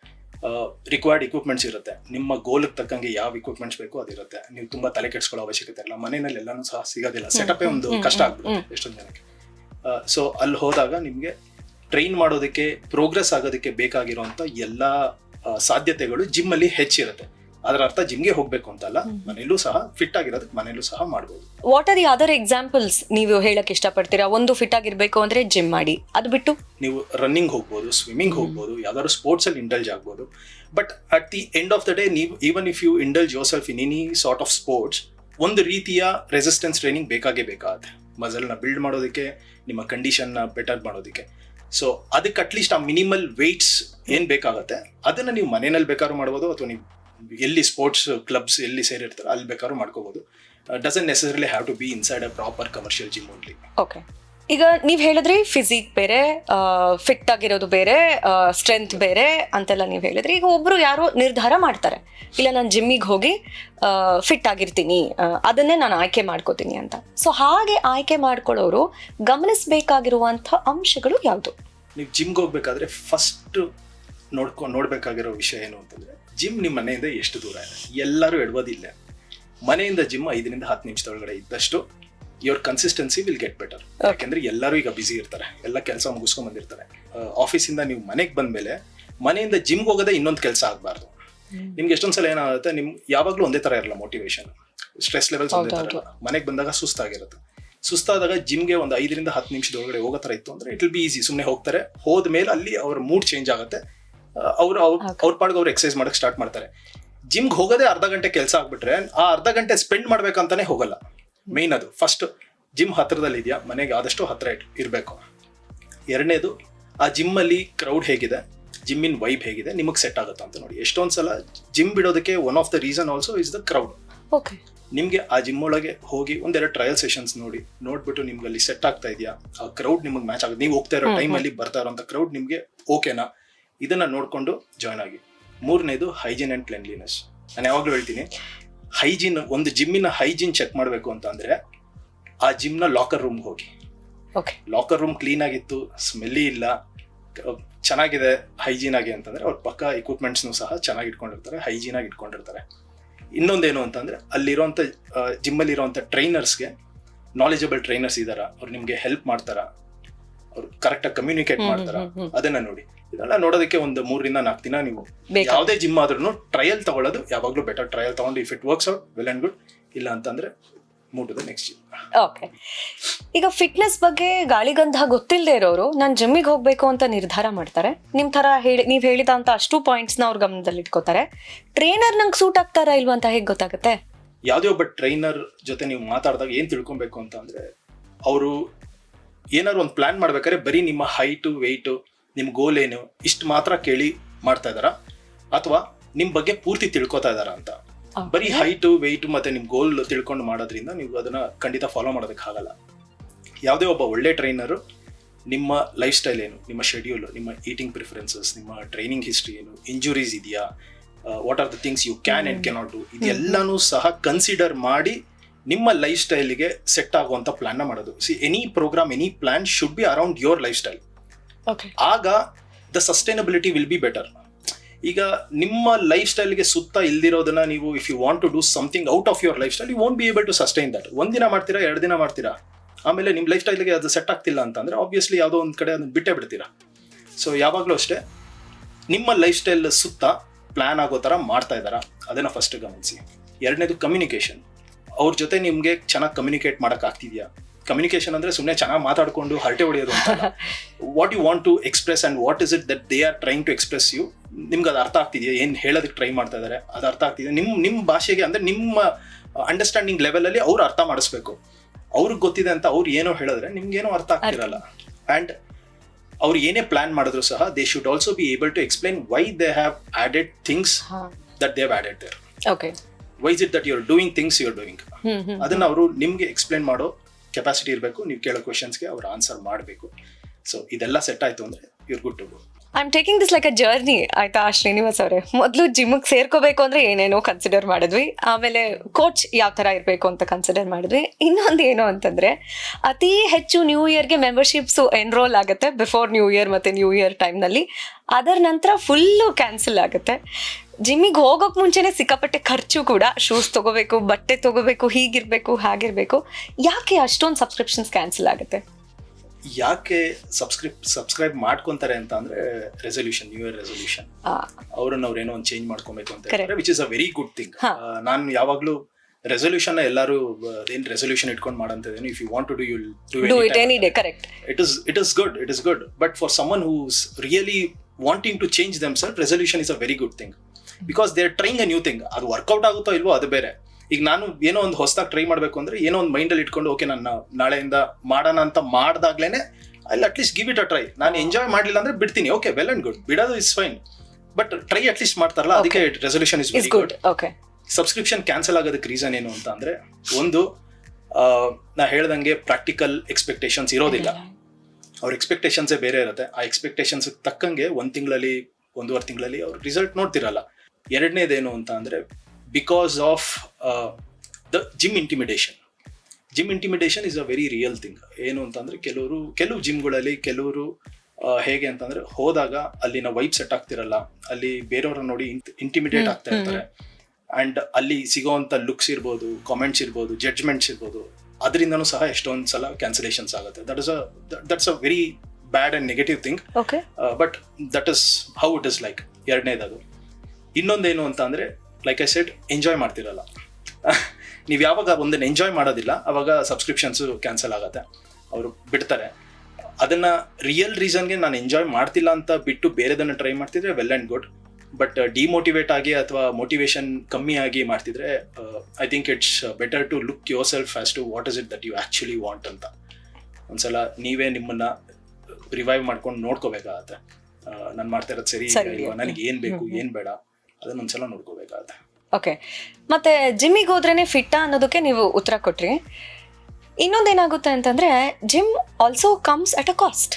required equipments ಇರುತ್ತೆ. ನಿಮ್ಮ ಗೋಲ್ಗೆ ತಕ್ಕಂಗೆ ಯಾವ ಇಕ್ವಿಪ್ಮೆಂಟ್ಸ್ ಬೇಕೋ ಅದಿರುತ್ತೆ ನೀವು ತುಂಬಾ ತಲೆ ಕೆಡ್ಸ್ಕೊಳ್ಳೋ ಅವಶ್ಯಕತೆ ಇಲ್ಲ ಮನೆಯಲ್ಲಿ ಎಲ್ಲಾನು ಸಹ ಸಿಗೋದಿಲ್ಲ. ಸೆಟಪ್ ಒಂದು ಕಷ್ಟ ಆಗ್ಬಿಡುತ್ತೆ ಎಷ್ಟೊಂದು ಜನಕ್ಕೆ. ಸೊ ಅಲ್ಲಿ ಹೋದಾಗ ನಿಮಗೆ ಟ್ರೈನ್ ಮಾಡೋದಕ್ಕೆ ಪ್ರೋಗ್ರೆಸ್ ಆಗೋದಕ್ಕೆ ಬೇಕಾಗಿರುವಂತ ಎಲ್ಲಾ ಸಾಧ್ಯತೆಗಳು ಜಿಮ್ ಅಲ್ಲಿ ಹೆಚ್ಚಿರುತ್ತೆ. ಅದರ ಅರ್ಥ ಜಿಮ್ಗೆ ಹೋಗ್ಬೇಕು ಅಂತಲ್ಲ ಮನೆಯಲ್ಲೂ ಸಹ ಫಿಟ್ ಆಗಿರೋದಕ್ಕೆ ಮನೆಯಲ್ಲೂ ಸಹ ಮಾಡ್ಬೋದು. What are the other examples ನೀವು ಹೇಳಕ್ ಇಷ್ಟಪಡ್ತೀರಾ? ಒಂದು ಫಿಟ್ ಆಗಿರ್ಬೇಕು ಅಂದ್ರೆ ಜಿಮ್ ಮಾಡಿ. ಅದು ಬಿಟ್ಟು? ನೀವು ರನ್ನಿಂಗ್ ಹೋಗ್ಬೋದು ಸ್ವಿಮ್ಮಿಂಗ್ ಹೋಗ್ಬೋದು ಯಾವ್ದಾದ್ರು ಸ್ಪೋರ್ಟ್ಸ್ ಅಲ್ಲಿ ಇಂಡಲ್ಜ್ ಆಗ್ಬೋದು. But at the end of the day ನೀವು even if you indulge yourself in any sort of sports ಒಂದು ರೀತಿಯ ರೆಸಿಸ್ಟೆನ್ಸ್ ಟ್ರೈನಿಂಗ್ ಬೇಕಾಗೇ ಬೇಕಾಗುತ್ತೆ. ನ ಬಿಲ್ಡ್ ಮಾಡೋದಕ್ಕೆ ನಿಮ್ಮ ಕಂಡೀಷನ್ನ ಬೆಟರ್ ಮಾಡೋದಕ್ಕೆ. ಸೊ ಅದಕ್ಕೆ ಅಟ್ಲೀಸ್ಟ್ ಆ ಮಿನಿಮಲ್ ವೆಯ್ಟ್ಸ್ ಏನ್ ಬೇಕಾಗುತ್ತೆ ಅದನ್ನ ನೀವು ಮನೆಯಲ್ಲಿ ಬೇಕಾದ್ರೂ ಮಾಡ್ಬೋದು ಅಥವಾ ನೀವು ಎಲ್ಲಿ ಸ್ಪೋರ್ಟ್ಸ್ ಕ್ಲಬ್ಸ್ ಎಲ್ಲಿ ಸೇರಿರ್ತಾರೆ ಅಲ್ಲಿ ಬೇಕಾದ್ರೂ ಮಾಡ್ಕೋಬಹುದು doesn't necessarily have to be inside a proper commercial gym only okay ಈಗ ನೀವು ಹೇಳಿದ್ರಿ ಫಿಸಿಕ್ ಬೇರೆ ಫಿಟ್ ಆಗಿರೋದು ಬೇರೆ ಸ್ಟ್ರೆಂತ್ ಬೇರೆ ಅಂತೆಲ್ಲ ನೀವು ಹೇಳಿದ್ರಿ. ಈಗ ಒಬ್ರು ಯಾರೋ ನಿರ್ಧಾರ ಮಾಡ್ತಾರೆ. ಇಲ್ಲ ನಾನು ಜಿಮ್ಮಿಗೆ ಹೋಗಿ ಫಿಟ್ ಆಗಿರ್ತೀನಿ ಅದನ್ನೇ ನಾನು ಆಯ್ಕೆ ಮಾಡ್ಕೋತೀನಿ ಅಂತ. ಸೊ ಹಾಗೆ ಆಯ್ಕೆ ಮಾಡ್ಕೊಳ್ಳೋರು ಗಮನಿಸಬೇಕಾಗಿರುವಂಥ ಅಂಶಗಳು ಯಾವುದು? ನೀವು ಜಿಮ್ಗೆ ಹೋಗ್ಬೇಕಾದ್ರೆ ಫಸ್ಟ್ ನೋಡ್ಕೊ ನೋಡ್ಬೇಕಾಗಿರೋ ವಿಷಯ ಏನು ಅಂತಂದ್ರೆ ಜಿಮ್ ನಿಮ್ಮ ಮನೆಯಿಂದ ಎಷ್ಟು ದೂರ ಇದೆ? ಎಲ್ಲರೂ ಇಡ್ಬೋದಿಲ್ಲ ಮನೆಯಿಂದ ಜಿಮ್ ಐದರಿಂದ ಹತ್ತು ನಿಮಿಷದೊಳಗಡೆ ಇದ್ದಷ್ಟು your consistency will get better ಯಾಕೆಂದ್ರೆ ಎಲ್ಲರೂ ಈಗ ಬಿಸಿ ಇರ್ತಾರೆ. ಎಲ್ಲ ಕೆಲಸ ಮುಗಿಸ್ಕೊಂಡ್ ಬಂದಿರ್ತಾರೆ. ಆಫೀಸಿಂದ ನೀವು ಮನೆಗೆ ಬಂದ್ಮೇಲೆ ಮನೆಯಿಂದ ಜಿಮ್ಗೆ ಹೋಗೋದೇ ಇನ್ನೊಂದು ಕೆಲಸ ಆಗಬಾರ್ದು. ನಿಮ್ಗೆ ಎಷ್ಟೊಂದ್ಸಲ ಏನಾಗುತ್ತೆ ನಿಮ್ ಯಾವಾಗ್ಲೂ ಒಂದೇ ತರ ಇರಲ್ಲ ಮೋಟಿವೇಶನ್ ಸ್ಟ್ರೆಸ್ ಲೆವೆಲ್ಸ್ ಒಂದೇ ತರ ಇರಲ್ಲ. ಮನೆಗೆ ಬಂದಾಗ ಸುಸ್ತಾಗಿರುತ್ತೆ. ಸುಸ್ತಾದಾಗ ಜಿಮ್ಗೆ ಒಂದು ಐದರಿಂದ ಹತ್ತು ನಿಮಿಷದೊಳಗಡೆ ಹೋಗೋ ತರ ಇತ್ತು ಅಂದ್ರೆ ಇಟ್ ವಿಲ್ ಬಿ ಈಸಿ ಸುಮ್ಮನೆ ಹೋಗ್ತಾರೆ. ಹೋದ್ಮೇಲೆ ಅಲ್ಲಿ ಅವ್ರ ಮೂಡ್ ಚೇಂಜ್ ಆಗುತ್ತೆ. ಅವ್ರು ಅವ್ರ ಅವ್ರ ಪಾಡ್ಗೆ ಅವ್ರು ಎಕ್ಸಸೈಸ್ ಮಾಡಕ್ ಸ್ಟಾರ್ಟ್ ಮಾಡ್ತಾರೆ. ಜಿಮ್ಗೆ ಹೋಗೋದೇ ಅರ್ಧ ಗಂಟೆ ಕೆಲಸ ಆಗ್ಬಿಟ್ರೆ ಆ ಅರ್ಧ ಗಂಟೆ ಸ್ಪೆಂಡ್ ಮಾಡ್ಬೇಕಂತಾನೆ ಹೋಗಲ್ಲ. ಮೇನ್ ಅದು. ಫಸ್ಟ್ ಜಿಮ್ ಹತ್ರದಲ್ಲಿ ಇದೆಯಾ? ಮನೆಗೆ ಆದಷ್ಟು ಹತ್ರ ಇಟ್- ಇರ್ಬೇಕು. ಎರಡನೇದು ಆ ಜಿಮ್ಮಲ್ಲಿ ಕ್ರೌಡ್ ಹೇಗಿದೆ? ಜಿಮ್ಮಿನ ವೈಬ್ ಹೇಗಿದೆ? ನಿಮಗೆ ಸೆಟ್ ಆಗುತ್ತಾ ಅಂತ ನೋಡಿ. ಎಷ್ಟೊಂದ್ ಸಲ gym ಬಿಡೋದಕ್ಕೆ one of the reason also is the crowd okay ನಿಮ್ಗೆ ಆ ಜಿಮ್ ಒಳಗೆ ಹೋಗಿ ಒಂದೆರಡು ಟ್ರಯಲ್ ಸೆಷನ್ಸ್ ನೋಡಿ ನೋಡ್ಬಿಟ್ಟು ನಿಮ್ಗೆ ಅಲ್ಲಿ ಸೆಟ್ ಆಗ್ತಾ ಇದೆಯಾ? ಆ ಕ್ರೌಡ್ ನಿಮಗೆ ಮ್ಯಾಚ್ ಆಗುತ್ತೆ. ನೀವು ಹೋಗ್ತಾ ಇರೋ ಟೈಮಲ್ಲಿ ಟೈಮ್ ಅಲ್ಲಿ ಬರ್ತಾ ಇರೋಂಥ ಕ್ರೌಡ್ ನಿಮ್ಗೆ ಓಕೆನಾ ಇದನ್ನ ನೋಡ್ಕೊಂಡು ಜಾಯ್ನ್ ಆಗಿ. ಮೂರನೇದು ಹೈಜೀನ್ ಅಂಡ್ ಕ್ಲೆನ್ಲಿನೆಸ್ ನಾನು ಯಾವಾಗ್ಲೂ ಹೇಳ್ತೀನಿ ಹೈಜೀನ್ ಒಂದು ಜಿಮ್ಮಿನ ಹೈಜೀನ್ ಚೆಕ್ ಮಾಡಬೇಕು ಅಂತ ಅಂದ್ರೆ ಆ ಜಿಮ್ನ ಲಾಕರ್ ರೂಮ್ಗೆ ಹೋಗಿ. ಓಕೆ ಲಾಕರ್ ರೂಮ್ ಕ್ಲೀನ್ ಆಗಿತ್ತು ಸ್ಮೆಲ್ಲಿ ಇಲ್ಲ ಚೆನ್ನಾಗಿದೆ ಹೈಜೀನ್ ಆಗಿ ಅಂತಂದ್ರೆ ಅವ್ರ ಪಕ್ಕ ಇಕ್ವಿಪ್ಮೆಂಟ್ಸ್ನು ಸಹ ಚೆನ್ನಾಗಿ ಇಟ್ಕೊಂಡಿರ್ತಾರೆ ಹೈಜೀನ್ ಆಗಿ ಇಟ್ಕೊಂಡಿರ್ತಾರೆ. ಇನ್ನೊಂದೇನು ಅಂತಂದ್ರೆ ಅಲ್ಲಿರೋಂಥ ಜಿಮ್ಮಲ್ಲಿ ಇರುವಂತ ಟ್ರೈನರ್ಸ್ಗೆ ನಾಲೆಜಬಲ್ ಟ್ರೈನರ್ಸ್ ಇದಾರ ಅವ್ರು ನಿಮ್ಗೆ ಹೆಲ್ಪ್ ಮಾಡ್ತಾರ ಅವ್ರು ಕರೆಕ್ಟಾಗಿ ಕಮ್ಯುನಿಕೇಟ್ ಮಾಡ್ತಾರಾ. ಅದನ್ನ ನೋಡಿ. ಇದೆಲ್ಲ ನೋಡೋದಕ್ಕೆ ಒಂದು ಮೂರರಿಂದ ನಾಲ್ಕು ದಿನ ನೀವು ಯಾವುದೇ ಜಿಮ್ ಆದ್ರೂ ಟ್ರಯಲ್ ತಗೊಳ್ಳೋದು ಯಾವಾಗ್ಲೂ ಬೆಟರ್ ಟ್ರಯಲ್ ತಗೊಂಡು if it works out well and good ಇಲ್ಲ ಅಂತಂದ್ರೆ move to the next gym okay ಈಗ ಫಿಟ್ನೆಸ್ ಬಗ್ಗೆ ಗಾಳಿಗಂಧ ಗೊತ್ತಿಲ್ಲದೆ ಇರೋರು ನಾನು ಜಿಮ್ಮಿಗೆ ಹೋಗ್ಬೇಕು ಅಂತ ನಿರ್ಧಾರ ಮಾಡ್ತಾರೆ. ನಿಮ್ ತರ ಹೇಳಿ ನೀವು ಹೇಳಿದ ಅಂತ ಅಷ್ಟು ಪಾಯಿಂಟ್ಸ್ನ ಅವ್ರ ಗಮನದಲ್ಲಿ ಇಟ್ಕೋತಾರೆ. ಟ್ರೈನರ್ ನಂಗೆ ಸೂಟ್ ಆಗ್ತಾರಾ ಇಲ್ವಾ ಅಂತ ಹೇಗೆ ಗೊತ್ತಾಗುತ್ತೆ? ಯಾವುದೇ ಒಬ್ಬ ಟ್ರೈನರ್ ಜೊತೆ ನೀವು ಮಾತಾಡಿದಾಗ ಏನ್ ತಿಳ್ಕೊಬೇಕು ಅಂತ ಅಂದ್ರೆ ಅವರು ಏನಾದ್ರು ಒಂದು ಪ್ಲಾನ್ ಮಾಡ್ಬೇಕಾದ್ರೆ ಬರೀ ನಿಮ್ಮ ಹೈಟು ವೆಯ್ಟು ನಿಮ್ಮ ಗೋಲ್ ಏನು? ಇಷ್ಟು ಮಾತ್ರ ಕೇಳಿ ಮಾಡ್ತಾ ಇದ್ದಾರಾ? ಅಥವಾ ನಿಮ್ಮ ಬಗ್ಗೆ ಪೂರ್ತಿ ತಿಳ್ಕೊತಾ ಇದ್ದಾರಾ ಅಂತ? ಬರೀ ಹೈಟು ವೆಯ್ಟು ಮತ್ತೆ ನಿಮ್ಮ ಗೋಲ್ ತಿಳ್ಕೊಂಡು ಮಾಡೋದ್ರಿಂದ ನೀವು ಅದನ್ನ ಖಂಡಿತ ಫಾಲೋ ಮಾಡೋದಕ್ಕಾಗಲ್ಲ ಯಾವುದೇ ಒಬ್ಬ ಒಳ್ಳೆ ಟ್ರೈನರು ನಿಮ್ಮ ಲೈಫ್ ಸ್ಟೈಲ್ ಏನು? ನಿಮ್ಮ ಶೆಡ್ಯೂಲ್ ನಿಮ್ಮ ಈಟಿಂಗ್ ಪ್ರಿಫರೆನ್ಸಸ್ ನಿಮ್ಮ ಟ್ರೈನಿಂಗ್ ಹಿಸ್ಟ್ರಿ ಏನು? ಇಂಜುರೀಸ್ ಇದೆಯಾ? What are the things you can and cannot do ಇದೆಲ್ಲನೂ ಸಹ ಕನ್ಸಿಡರ್ ಮಾಡಿ ನಿಮ್ಮ ಲೈಫ್ ಸ್ಟೈಲ್ಗೆ ಸೆಟ್ ಆಗುವಂಥ ಪ್ಲಾನ್ನ ಮಾಡೋದು. See any program any plan should be around your lifestyle ಆಗ the sustainability will be better ಈಗ ನಿಮ್ಮ ಲೈಫ್ ಸ್ಟೈಲ್ಗೆ ಸುತ್ತ ಇಲ್ದಿರೋದನ್ನ ನೀವು if you want to do something out of your lifestyle you want be able to sustain that ಒಂದಿನ ಮಾಡ್ತೀರಾ, ಎರಡು ದಿನ ಮಾಡ್ತೀರಾ? ಆಮೇಲೆ ನಿಮ್ಮ ಲೈಫ್ ಸ್ಟೈಲ್ಗೆ ಅದು ಸೆಟ್ ಆಗ್ತಿಲ್ಲ ಅಂತಂದ್ರೆ ಆಬ್ವಿಯಸ್ಲಿ ಯಾವುದೋ ಒಂದು ಕಡೆ ಅದನ್ನು ಬಿಟ್ಟೇ ಬಿಡ್ತೀರಾ. ಸೊ ಯಾವಾಗಲೂ ಅಷ್ಟೇ, ನಿಮ್ಮ ಲೈಫ್ ಸ್ಟೈಲ್ ಸುತ್ತ ಪ್ಲಾನ್ ಆಗೋ ಥರ ಮಾಡ್ತಾ ಇದ್ದಾರಾ? ಅದನ್ನು ಫಸ್ಟ್ ಗಮನಿಸಿ. ಎರಡನೇದು ಕಮ್ಯುನಿಕೇಷನ್ ಅವ್ರ ಜೊತೆ ನಿಮಗೆ ಚೆನ್ನಾಗಿ ಕಮ್ಯುನಿಕೇಟ್ ಮಾಡೋಕ್ಕಾಗ್ತಿದೆಯಾ ಕಮ್ಯುನಿಕೇಶನ್ ಅಂದ್ರೆ ಸುಮ್ಮನೆ ಚೆನ್ನಾಗಿ ಮಾತಾಡ್ಕೊಂಡು ಹರಟೆ ಹೊಡೆಯೋದು ಅಂತ what you want to express and what is it that they are trying to express you ನಿಮ್ಗೆ ಅದು ಅರ್ಥ ಆಗ್ತಿದೆಯಾ? ಏನು ಹೇಳೋದಕ್ಕೆ ಟ್ರೈ ಮಾಡ್ತಾ ಇದ್ದಾರೆ ಅದು ಅರ್ಥ ಆಗ್ತಿದೆ ನಿಮ್ಮ ನಿಮ್ಮ ಭಾಷೆಗೆ ಅಂದ್ರೆ ನಿಮ್ಮ ಅಂಡರ್ಸ್ಟ್ಯಾಂಡಿಂಗ್ ಲೆವೆಲಲ್ಲಿ ಅವ್ರು ಅರ್ಥ ಮಾಡಿಸ್ಬೇಕು. ಅವ್ರಿಗೆ ಗೊತ್ತಿದೆ ಅಂತ ಅವ್ರು ಏನೋ ಹೇಳಿದ್ರೆ ನಿಮ್ಗೇನೋ ಅರ್ಥ ಆಗ್ತಿರಲ್ಲ. ಆ್ಯಂಡ್ ಅವ್ರು ಏನೇ ಪ್ಲಾನ್ ಮಾಡಿದ್ರು ಸಹ they should also be able to explain why they have added things that they have added there okay why's it that you are doing things you're doing hmm hmm. ಅದನ್ನ ಅವರು ನಿಮ್ಗೆ explain ಮಾಡೋ capacity ಇರಬೇಕು, ನೀವು ಕೇಳೋ ಕ್ವಶನ್ಸ್ಗೆ ಅವ್ರು answer ಮಾಡಬೇಕು. So ಇದೆಲ್ಲ ಸೆಟ್ ಆಯಿತು ಅಂದರೆ you're good to go I am taking this like a journey ಆಯ್ತಾ, ಶ್ರೀನಿವಾಸ್ ಅವರೇ? ಮೊದಲು ಜಿಮ್ಗೆ ಸೇರ್ಕೋಬೇಕು ಅಂದರೆ ಏನೇನೋ ಕನ್ಸಿಡರ್ ಮಾಡಿದ್ವಿ. ಆಮೇಲೆ ಕೋಚ್ ಯಾವ ಥರ ಇರಬೇಕು ಅಂತ ಕನ್ಸಿಡರ್ ಮಾಡಿದ್ವಿ. ಇನ್ನೊಂದು ಏನು ಅಂತಂದರೆ, ಅತಿ ಹೆಚ್ಚು ನ್ಯೂ ಇಯರ್ಗೆ ಮೆಂಬರ್ಶಿಪ್ಸು ಎನ್ರೋಲ್ ಆಗುತ್ತೆ ಬಿಫೋರ್ ನ್ಯೂ ಇಯರ್ ಮತ್ತು ನ್ಯೂ ಇಯರ್ ಟೈಮ್ನಲ್ಲಿ ಅದರ ನಂತರ ಫುಲ್ಲು ಕ್ಯಾನ್ಸಲ್ ಆಗುತ್ತೆ. ಜಿಮ್ಮಿಗೆ ಹೋಗೋಕೆ ಮುಂಚೆನೆ ಸಿಕ್ಕಾಪಟ್ಟೆ ಖರ್ಚು ಕೂಡ. ಶೂಸ್ ತಗೋಬೇಕು ಬಟ್ಟೆ ತಗೋಬೇಕು ಹೀಗಿರಬೇಕು ಹಾಗಿರಬೇಕು. ಯಾಕೆ ಅಷ್ಟೊಂದು ಸಬ್ಸ್ಕ್ರಿಪ್ಷನ್ಸ್ ಕ್ಯಾನ್ಸಲ್ ಆಗುತ್ತೆ? ಯಾಕೆ ಸಬ್ಸ್ಕ್ರಿಪ್ ಸಬ್ಸ್ಕ್ರೈಬ್ ಮಾಡ್ಕೊಂತಾರೆ ಅಂತ ಅಂದ್ರೆ ರೆಸೊಲ್ಯೂಷನ್ ನ್ಯೂ ಇಯರ್ ರೆಸೊಲ್ಯೂಷನ್ ಅವ್ರನ್ನ ಅವ್ರು ಏನೋ ಒಂದು ಚೇಂಜ್ ಮಾಡ್ಕೊಬೇಕು ಅಂತ. Which is a very good thing. ನಾನು ಯಾವಾಗ್ಲೂ ರೆಸೊಲ್ಯೂಷನ್ ಎಲ್ಲರೂ ಏನ್ ರೆಸೊಲ್ಯೂಷನ್ ಇಟ್ಕೊಂಡು ಮಾಡಂತದೇನು if you want to do you do it any day correct it is it is good it is good but for someone who's really wanting to change change self resolution is a very good thing. Because they're trying a new thing ಅದು workout ಆಗುತ್ತೋ ಇಲ್ವೋ ಅದು ಬೇರೆ. ಈಗ ನಾನು ಏನೋ ಒಂದು ಹೊಸದಾಗಿ ಟ್ರೈ ಮಾಡಬೇಕು ಅಂದ್ರೆ ಏನೋ ಒಂದು ಮೈಂಡಲ್ಲಿ ಇಟ್ಕೊಂಡು ಓಕೆ ನಾನು ನಾಳೆಯಿಂದ ಮಾಡೋಣ ಅಂತ ಮಾಡ್ದಾಗ್ಲೇನೆ ಅಲ್ಲಿ at least give it a try ನಾನು ಎಂಜಾಯ್ ಮಾಡಲಿಲ್ಲ ಅಂದ್ರೆ ಬಿಡ್ತೀನಿ. ಓಕೆ ವೆಲ್ ಅಂಡ್ ಗುಡ್ ಬಿಡೋದು is fine but try at least ಮಾಡ್ತಾರಲ್ಲ ಅದಕ್ಕೆ resolution is very good okay subscription cancel ಆಗೋದಕ್ಕೆ ರೀಸನ್ ಏನು ಅಂತ ಅಂದ್ರೆ ಒಂದು ನಾ ಹೇಳ್ದಂಗೆ ಪ್ರಾಕ್ಟಿಕಲ್ ಎಕ್ಸ್ಪೆಕ್ಟೇಷನ್ಸ್ ಇರೋದಿಲ್ಲ. ಅವ್ರ ಎಕ್ಸ್ಪೆಕ್ಟೇಷನ್ಸೇ ಬೇರೆ ಇರುತ್ತೆ. ಆ ಎಕ್ಸ್ಪೆಕ್ಟೇಷನ್ಸ್ ತಕ್ಕಂಗೆ ಒಂದು ತಿಂಗಳಲ್ಲಿ ಒಂದೂವರೆ ತಿಂಗಳಲ್ಲಿ ಅವ್ರ ರಿಸಲ್ಟ್ ನೋಡ್ತಿರಲ್ಲ. ಎರಡನೇದೇನು ಅಂತ ಅಂದರೆ because of the gym intimidation gym intimidation is a very real thing ಏನು ಅಂತಂದ್ರೆ ಕೆಲವರು ಕೆಲವು ಜಿಮ್ಗಳಲ್ಲಿ ಕೆಲವರು ಹೇಗೆ ಅಂತಂದ್ರೆ ಹೋದಾಗ ಅಲ್ಲಿನ ವೈಬ್ ಸೆಟ್ ಆಗ್ತಿರಲ್ಲ. ಅಲ್ಲಿ ಬೇರೆಯವ್ರನ್ನ ನೋಡಿ ಇಂಟಿಮಿಡೇಟ್ ಆಗ್ತಾ ಇರ್ತಾರೆ. ಅಂಡ್ ಅಲ್ಲಿ ಸಿಗೋವಂಥ ಲುಕ್ಸ್ ಇರ್ಬೋದು ಕಾಮೆಂಟ್ಸ್ ಇರ್ಬೋದು ಜಡ್ಜ್ಮೆಂಟ್ಸ್ ಇರ್ಬೋದು ಅದರಿಂದನೂ ಸಹ ಎಷ್ಟೊಂದು ಸಲ ಕ್ಯಾನ್ಸಲೇಷನ್ಸ್ ಆಗುತ್ತೆ. That is a that's a very bad and negative thing but that is how it is like ಎರಡನೇದದು. ಇನ್ನೊಂದೇನು ಅಂತ ಅಂದರೆ ಲೈಕ್ ಐ ಸೆಡ್ ಎಂಜಾಯ್ ಮಾಡ್ತಿರಲ್ಲ. ನೀವು ಯಾವಾಗ ಒಂದನ್ನು ಎಂಜಾಯ್ ಮಾಡೋದಿಲ್ಲ ಅವಾಗ ಸಬ್ಸ್ಕ್ರಿಪ್ಷನ್ಸು ಕ್ಯಾನ್ಸಲ್ ಆಗುತ್ತೆ. ಅವರು ಬಿಡ್ತಾರೆ. ಅದನ್ನ ರಿಯಲ್ ರೀಸನ್ಗೆ ನಾನು ಎಂಜಾಯ್ ಮಾಡ್ತಿಲ್ಲ ಅಂತ ಬಿಟ್ಟು ಬೇರೆದನ್ನ ಟ್ರೈ ಮಾಡ್ತಿದ್ರೆ well and good but demotivate ಆಗಿ ಅಥವಾ ಮೋಟಿವೇಶನ್ ಕಮ್ಮಿ ಆಗಿ ಮಾಡ್ತಿದ್ರೆ I think it's better to look yourself as to what is it that you actually want ಅಂತ. ಒಂದ್ಸಲ ನೀವೇ ನಿಮ್ಮನ್ನ ರಿವೈವ್ ಮಾಡ್ಕೊಂಡು ನೋಡ್ಕೋಬೇಕಾಗತ್ತೆ. ನಾನು ಮಾಡ್ತಾ ಇರೋದು ಸರಿ ನನಗೆ ಏನ್ ಬೇಕು. ಏನ್ ಬೇಡ? ಅದನ್ನ ಒಂದ್ಸಲ ನೋಡ್ಕೋಬೇಕಾಗತ್ತೆ. ಓಕೆ. ಮತ್ತೆ ಜಿಮ್ಮಿಗೆ ಹೋದ್ರೇನೆ ಫಿಟ್ಟ ಅನ್ನೋದಕ್ಕೆ ನೀವು ಉತ್ತರ ಕೊಟ್ರಿ. ಇನ್ನೊಂದೇನಾಗುತ್ತೆ ಅಂತಂದ್ರೆ gym also comes at a cost.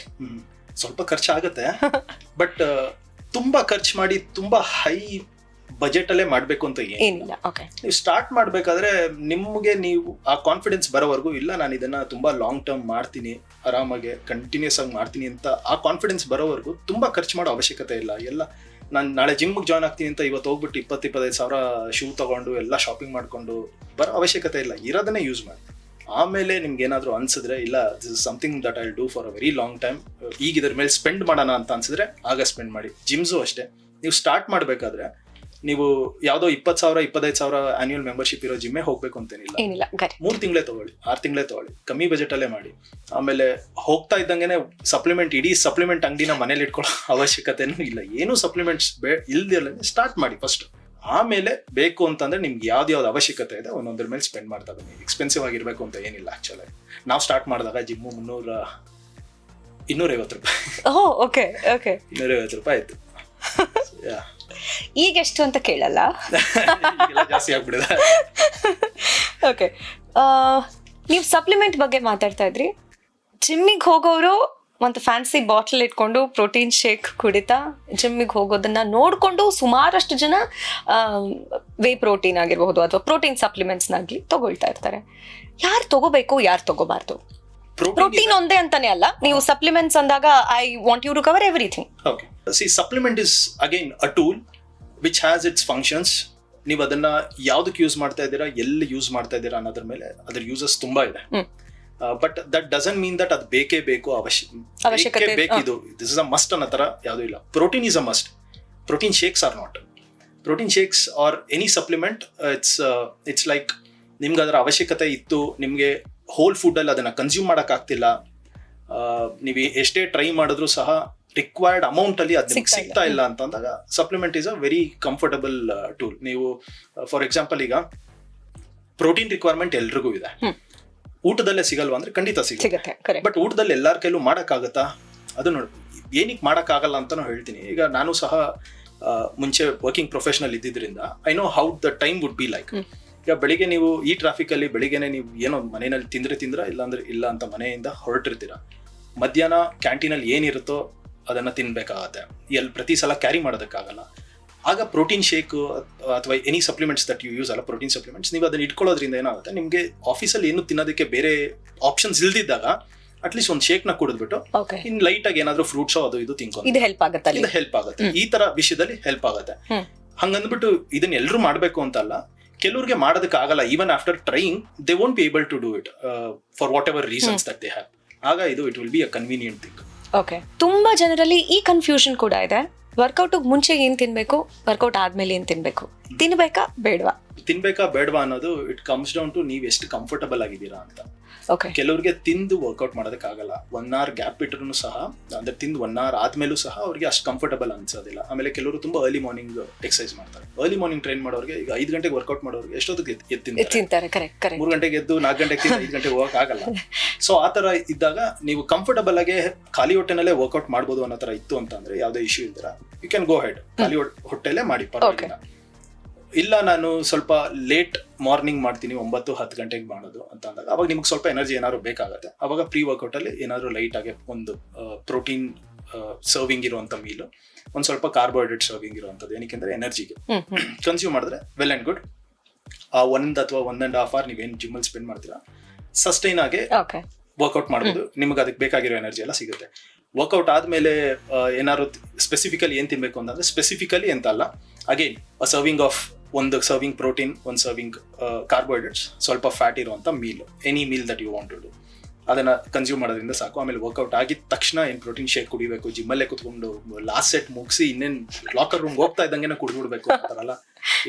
ಸ್ವಲ್ಪ ಖರ್ಚಾಗುತ್ತೆ. ಬಟ್ ತುಂಬಾ ಖರ್ಚು ಮಾಡಿ ತುಂಬಾ ಹೈ ಬಜೆಟ್ ಅಲ್ಲೇ ಮಾಡಬೇಕು ಅಂತ ಏನಿಲ್ಲ. ನೀವು ಸ್ಟಾರ್ಟ್ ಮಾಡಬೇಕಾದ್ರೆ ನಿಮಗೆ ನೀವು ಆ ಕಾನ್ಫಿಡೆನ್ಸ್ ಬರೋವರೆಗೂ ಇಲ್ಲ. ನಾನು ಇದನ್ನ ತುಂಬಾ ಲಾಂಗ್ ಟರ್ಮ್ ಮಾಡ್ತೀನಿ ಆರಾಮಾಗಿ ಕಂಟಿನ್ಯೂಸ್ ಆಗಿ ಮಾಡ್ತೀನಿ ಅಂತ ಆ ಕಾನ್ಫಿಡೆನ್ಸ್ ಬರೋವರೆಗೂ ತುಂಬಾ ಖರ್ಚು ಮಾಡೋ ಅವಶ್ಯಕತೆ ಇಲ್ಲ. ಎಲ್ಲ ನಾನು ನಾಳೆ ಜಿಮ್ಗೆ ಜಾಯ್ನ್ ಆಗ್ತೀನಿ ಅಂತ ಇವತ್ತು ಹೋಗ್ಬಿಟ್ಟು ಇಪ್ಪತ್ತು ಇಪ್ಪತ್ತೈದು ಸಾವಿರ ಶೂ ತಗೊಂಡು ಎಲ್ಲ ಶಾಪಿಂಗ್ ಮಾಡಿಕೊಂಡು ಬರೋ ಅವಶ್ಯಕತೆ ಇಲ್ಲ. ಇರೋದನ್ನೇ ಯೂಸ್ ಮಾಡಿ. ಆಮೇಲೆ ನಿಮ್ಗೆ ಏನಾದರೂ ಅನ್ಸಿದ್ರೆ ಇಲ್ಲ this is something that I do for a very long time ಈಗ ಇದ್ರ ಮೇಲೆ ಸ್ಪೆಂಡ್ ಮಾಡೋಣ ಅಂತ ಅನ್ಸಿದ್ರೆ ಆಗ ಸ್ಪೆಂಡ್ ಮಾಡಿ. ಜಿಮ್ಸು ಅಷ್ಟೇ. ನೀವು ಸ್ಟಾರ್ಟ್ ಮಾಡಬೇಕಾದ್ರೆ ನೀವು ಯಾವ್ದೋ ಇಪ್ಪತ್ತು ಸಾವಿರ ಇಪ್ಪತ್ತೈದು ಸಾವಿರ ಆನ್ಯುವಲ್ ಮೆಂಬರ್ಶಿಪ್ ಇರೋ ಜಿಮ್ಮೆ ಹೋಗ್ಬೇಕು ಅಂತೇನಿಲ್ಲ. ಏನಿಲ್ಲ ಗರಿ ಮೂರು ತಿಂಗಳೇ ತಗೊಳ್ಳಿ ಆರು ತಿಂಗಳೇ ತಗೊಳ್ಳಿ. ಕಮ್ಮಿ ಬಜೆಟ್ ಅಲ್ಲೇ ಮಾಡಿ. ಆಮೇಲೆ ಹೋಗ್ತಾ ಇದ್ದಂಗೆನೆ ಸಪ್ಲಿಮೆಂಟ್ ಇಡೀ ಸಪ್ಲಿಮೆಂಟ್ ಅಂಗಡಿನ ಮನೇಲಿ ಇಟ್ಕೊಳ್ಳೋ ಅವಶ್ಯಕತೆನೂ ಇಲ್ಲ. ಏನು ಸಪ್ಲಿಮೆಂಟ್ಸ್ ಬೇ ಇಲ್ದಿರಲ್ಲ ಸ್ಟಾರ್ಟ್ ಮಾಡಿ ಫಸ್ಟ್ ಆಮೇಲೆ ಬೇಕು ಅಂತಂದ್ರೆ ನಿಮ್ಗೆ ಯಾವ್ದು ಯಾವ್ದು ಅವಶ್ಯಕತೆ ಇದೆ ಒಂದೊಂದ್ರ ಮೇಲೆ ಸ್ಪೆಂಡ್ ಮಾಡ್ತಾ ಬನ್ನಿ. ಎಕ್ಸ್ಪೆನ್ಸಿವ್ ಆಗಿರ್ಬೇಕು ಅಂತ ಏನಿಲ್ಲ ಆಕ್ಚುಲಿ ನಾವು ಸ್ಟಾರ್ಟ್ ಮಾಡಿದಾಗ ಜಿಮ್ಮು ಮುನ್ನೂರ ಇನ್ನೂರೈವತ್ತು ರೂಪಾಯಿ. ಓಕೆ ಓಕೆ ಇನ್ನೂರೈವತ್ತು ರೂಪಾಯಿ ಆಯ್ತು. ಈಗ ಎಷ್ಟು ಅಂತ ಕೇಳಲ್ಲ. ಈಗೆಲ್ಲ ಜಾಸ್ತಿ ಆಗ್ಬಿಡಿದೆ ಓಕೆ ನೀವು ಸಪ್ಲಿಮೆಂಟ್ ಬಗ್ಗೆ ಮಾತಾಡ್ತಾ ಇದ್ರಿ. ಜಿಮ್ಮಿಗೆ ಹೋಗೋರು ಒಂದು ಫ್ಯಾನ್ಸಿ ಬಾಟಲ್ ಇಟ್ಕೊಂಡು ಪ್ರೋಟೀನ್ ಶೇಕ್ ಕುಡಿತಾ ಜಿಮ್ಮಿಗೆ ಹೋಗೋದನ್ನ ನೋಡಿಕೊಂಡು ಸುಮಾರಷ್ಟು ಜನ ವೇ ಪ್ರೋಟೀನ್ ಆಗಿರಬಹುದು ಅಥವಾ ಪ್ರೋಟೀನ್ ಸಪ್ಲಿಮೆಂಟ್ಸ್ನಾಗಲಿ ತಗೊಳ್ತಾ ಇರ್ತಾರೆ. ಯಾರು ತಗೋಬೇಕು ಯಾರು ತಗೋಬಾರ್ದು? ಪ್ರೋಟೀನ್ ಒಂದೇ ಅಂತಾನೆ ಅಲ್ಲ. ನೀವು ಸಪ್ಲಿಮೆಂಟ್ಸ್ ಅಂದಾಗ I want you to cover everything okay see supplement is again a tool which has its functions ನೀವು ಅದನ್ನ ಯಾವ್ದಕ್ಕೆ ಯೂಸ್ ಮಾಡ್ತಾ ಇದ್ದೀರಾ ಎಲ್ಲಿ ಯೂಸ್ ಮಾಡ್ತಾ ಇದ್ದೀರಾ ಅನ್ನೋದ್ರ ಮೇಲೆ ಅದ್ರ ಯೂಸಸ್ ತುಂಬಾ ಇದೆ. But that doesn't mean that ಅದು ಬೇಕೇ ಬೇಕು ಅವಶ್ಯ ಬೇಕಿದು. ದಿಸ್ ಇಸ್ ಅ ಮಸ್ಟ್ ಅನ್ನೋ ತರ ಯಾವುದೂ ಇಲ್ಲ. Protein is a must protein shakes are not protein shakes are any supplement it's it's like ನಿಮ್ಗೆ ಅದರ ಅವಶ್ಯಕತೆ ಇತ್ತು ನಿಮಗೆ ಹೋಲ್ ಫುಡ್ಡಲ್ಲಿ ಅದನ್ನ ಕನ್ಸ್ಯೂಮ್ ಮಾಡೋಕ್ಕಾಗ್ತಿಲ್ಲ ನೀವು ಎಷ್ಟೇ ಟ್ರೈ ಮಾಡಿದ್ರು ಸಹ ರಿಕ್ವೈರ್ಡ್ ಅಮೌಂಟ್ ಅಲ್ಲಿ ಅದು ಸಿಗ್ತಾ ಇಲ್ಲ. ಅಂತ ಅಂದಾಗ ಅಂತಂದಾಗ supplement is a very comfortable tool ನೀವು ಫಾರ್ ಎಕ್ಸಾಂಪಲ್ ಈಗ ಪ್ರೋಟೀನ್ ರಿಕ್ವೈರ್ಮೆಂಟ್ ಎಲ್ರಿಗೂ ಇದೆ. ಊಟದಲ್ಲೇ ಸಿಗಲ್ವಾ ಅಂದ್ರೆ ಖಂಡಿತ ಸಿಗುತ್ತೆ. ಬಟ್ ಊಟದಲ್ಲಿ ಎಲ್ಲಾರ ಕೈಲೂ ಮಾಡೋಕ್ಕಾಗತ್ತಾ? ಅದು ನೋಡಿ ಏನಕ್ಕೆ ಮಾಡೋಕ್ಕಾಗಲ್ಲ ಅಂತಾನು ಹೇಳ್ತೀನಿ. ಈಗ ನಾನು ಸಹ ಮುಂಚೆ working professional ಇದ್ದಿದ್ರಿಂದ I know how the time would be like. ಈಗ ಬೆಳಿಗ್ಗೆ ನೀವು ಈ ಟ್ರಾಫಿಕ್ ಅಲ್ಲಿ ಬೆಳಿಗ್ಗೆನೆ ನೀವು ಏನೋ ಮನೆಯಲ್ಲಿ ತಿಂದ್ರೆ ತಿಂದ್ರ ಇಲ್ಲ ಅಂದ್ರೆ ಇಲ್ಲ ಅಂತ ಮನೆಯಿಂದ ಹೊರಟಿರ್ತೀರ? ಮಧ್ಯಾಹ್ನ ಕ್ಯಾಂಟೀನಲ್ಲಿ ಏನಿರುತ್ತೋ ಅದನ್ನ ತಿನ್ಬೇಕಾಗತ್ತೆ. ಎಲ್ಲಿ ಪ್ರತಿ ಸಲ ಕ್ಯಾರಿ ಮಾಡೋದಕ್ಕಾಗಲ್ಲ. ಆಗ ಪ್ರೋಟೀನ್ ಶೇಕ್ ಅಥವಾ any supplements that you use ಅಲ್ಲ ಪ್ರೋಟೀನ್ ಸಪ್ಲಿಮೆಂಟ್ಸ್ ನೀವು ಅದನ್ನ ಇಟ್ಕೊಳ್ಳೋದ್ರಿಂದ ಏನಾಗುತ್ತೆ? ನಿಮಗೆ ಆಫೀಸಲ್ಲಿ ಏನು ತಿನ್ನೋದಕ್ಕೆ ಬೇರೆ ಆಪ್ಷನ್ಸ್ ಇಲ್ದಿದ್ದಾಗ ಅಟ್ಲೀಸ್ಟ್ ಒಂದು ಶೇಕ್ನ ಕುಡಿದ್ಬಿಟ್ಟು ಬಿಟ್ಟು ಇನ್ ಲೈಟ್ ಆಗಿ ಏನಾದ್ರೂ ಫ್ರೂಟ್ಸೋ ಅದು ಇದು ತಿನ್ಕೊಂಡು ಇದು ಹೆಲ್ಪ್ ಆಗುತ್ತೆ ಇದು ಹೆಲ್ಪ್ ಆಗುತ್ತೆ. ಈ ತರ ವಿಷಯದಲ್ಲಿ ಹೆಲ್ಪ್ ಆಗುತ್ತೆ. ಹಂಗಂದ್ಬಿಟ್ಟು ಇದನ್ನ ಎಲ್ಲರೂ ಮಾಡಬೇಕು ಅಂತ ಅಲ್ಲ ಕೆಲವ್ರಿಗೆ ಮಾಡೋದಕ್ಕೆ ಆಗಲ್ಲ even after trying they won't be able to do it for whatever reasons that they have ಆಗ ಇದು it will be a convenient thing okay ತುಂಬಾ ಜನರಲ್ಲಿ ಈ ಕನ್ಫ್ಯೂಷನ್ ಕೂಡ ಇದೆ. ವರ್ಕೌಟ್ ಮುಂಚೆ ಏನ್ ತಿನ್ಬೇಕು ವರ್ಕೌಟ್ ಆದ್ಮೇಲೆ ಏನ್ ತಿನ್ಬೇಕು? ತಿನ್ಬೇಕಾ ಬೇಡವಾ? ತಿನ್ಬೇಕಾ ಬೇಡವಾ ಅನ್ನೋದು ಇಟ್ ಕಮ್ಸ್ ಡೌನ್ ಟು ನೀವು ಎಷ್ಟು ಕಂಫರ್ಟಬಲ್ ಆಗಿದ್ದೀರಾ ಅಂತ. ಕೆಲವ್ರಿಗೆ ತಿಂದು ವರ್ಕೌಟ್ ಮಾಡೋದಕ್ಕಾಗಲ್ಲ. ಒನ್ ಅವರ್ ಗ್ಯಾಪ್ ಇಟ್ಟರು ಸಹ ಅಂದ್ರೆ ತಿಂದು ಒನ್ ಅವರ್ ಆದ್ಮೇಲೂ ಸಹ ಅವ್ರಿಗೆ ಅಷ್ಟು ಕಂಫರ್ಟಬಲ್ ಅನ್ಸೋದಿಲ್ಲ. ಆಮೇಲೆ ಕೆಲವರು ತುಂಬಾ ಅರ್ಲಿ ಮಾರ್ನಿಂಗ್ ಎಕ್ಸರ್ಸೈಸ್ ಮಾಡ್ತಾರೆ. ಅರ್ಲಿ ಮಾರ್ನಿಂಗ್ ಟ್ರೈನ್ ಮಾಡೋರಿಗೆ ಈಗ ಐದು ಗಂಟೆಗೆ ವರ್ಕೌಟ್ ಮಾಡೋರಿಗೆ ಎಷ್ಟೊತ್ತಿಗೆ ಮೂರು ಗಂಟೆಗೆ ಎದ್ದು ನಾಲ್ಕು ಗಂಟೆಗೆ ತಿಂದು ಐದು ಗಂಟೆಗೆ ಹೋಗಕ್ ಆಗಲ್ಲ. ಸೊ ಆ ತರ ಇದ್ದಾಗ ನೀವು ಕಂಫರ್ಟಬಲ್ ಆಗಿ ಖಾಲಿ ಹೊಟ್ಟೆನಲ್ಲೇ ವರ್ಕೌಟ್ ಮಾಡ್ಬೋದು ಅನ್ನೋ ತರ ಇತ್ತು ಅಂತಂದ್ರೆ ಯಾವುದೇ ಇಶ್ಯೂ ಇದ್ರ ಯು ಕ್ಯಾನ್ ಗೋ ಹೆಡ್ ಖಾಲಿ ಹೊಟ್- ಹೊಟ್ಟೆಲ್ಲೇ ಮಾಡಿ ಪರವಾಗಿಲ್ಲ. ಇಲ್ಲ ನಾನು ಸ್ವಲ್ಪ ಲೇಟ್ ಮಾರ್ನಿಂಗ್ ಮಾಡ್ತೀನಿ ಒಂಬತ್ತು ಹತ್ತು ಗಂಟೆಗೆ ಮಾಡೋದು ಅಂತ ಅಂದಾಗ ಅವಾಗ ನಿಮ್ಗೆ ಸ್ವಲ್ಪ ಎನರ್ಜಿ ಏನಾದ್ರು ಬೇಕಾಗುತ್ತೆ. ಅವಾಗ ಪ್ರೀ ವರ್ಕೌಟ್ ಅಲ್ಲಿ ಏನಾದ್ರು ಲೈಟ್ ಆಗಿ ಒಂದು ಪ್ರೋಟೀನ್ ಸರ್ವಿಂಗ್ ಇರುವಂತ ಮೀಲು ಒಂದ್ ಸ್ವಲ್ಪ ಕಾರ್ಬೋಹೈಡ್ರೇಟ್ ಸರ್ವಿಂಗ್ ಇರುವಂತದ್ದು ಏನಕ್ಕೆಂದ್ರೆ ಎನರ್ಜಿಗೆ ಕನ್ಸ್ಯೂಮ್ ಮಾಡಿದ್ರೆ ವೆಲ್ ಅಂಡ್ ಗುಡ್ ಆ ಒಂದ್ ಅಥವಾ ಒನ್ ಅಂಡ್ ಹಾಫ್ ಅವರ್ ನೀವೇನು ಜಿಮ್ಮಲ್ಲಿ ಸ್ಪೆಂಡ್ ಮಾಡ್ತೀರಾ ಸಸ್ಟೈನ್ ಆಗಿ ವರ್ಕೌಟ್ ಮಾಡ್ಬೋದು. ನಿಮ್ಗೆ ಅದಕ್ಕೆ ಬೇಕಾಗಿರೋ ಎನರ್ಜಿ ಎಲ್ಲ ಸಿಗುತ್ತೆ. ವರ್ಕೌಟ್ ಆದ್ಮೇಲೆ ಏನಾದ್ರು ಸ್ಪೆಸಿಫಿಕಲಿ ಏನ್ ತಿನ್ಬೇಕು ಅಂತಂದ್ರೆ ಸ್ಪೆಸಿಫಿಕಲಿ ಅಂತ ಅಲ್ಲ ಅಗೈನ್ ಸರ್ವಿಂಗ್ ಆಫ್ ಒಂದು ಸರ್ವಿಂಗ್ ಪ್ರೋಟೀನ್ ಒಂದು ಸರ್ವಿಂಗ್ ಕಾರ್ಬೋಹೈಡ್ರೇಟ್ಸ್ ಸ್ವಲ್ಪ ಫ್ಯಾಟ್ ಇರುವಂಥ meal any meal that you want to ಅದನ್ನು ಅದನ್ನ ಕನ್ಸ್ಯೂಮ್ ಮಾಡೋದ್ರಿಂದ ಸಾಕು. ಆಮೇಲೆ ವರ್ಕೌಟ್ ಆಗಿದ ತಕ್ಷಣ ಏನು ಪ್ರೋಟೀನ್ ಶೇಕ್ ಕುಡಿಬೇಕು ಜಿಮ್ಮಲ್ಲೇ ಕುತ್ಕೊಂಡು ಲಾಸ್ಟ್ ಸೆಟ್ ಮುಗಿಸಿ ಇನ್ನೇನ್ ಲಾಕರ್ ರೂಮ್ ಹೋಗ್ತಾ ಇದ್ದಂಗೆ ಕುಡಿದ್ಬಿಡ್ಬೇಕು ಅಂತಾರಲ್ಲ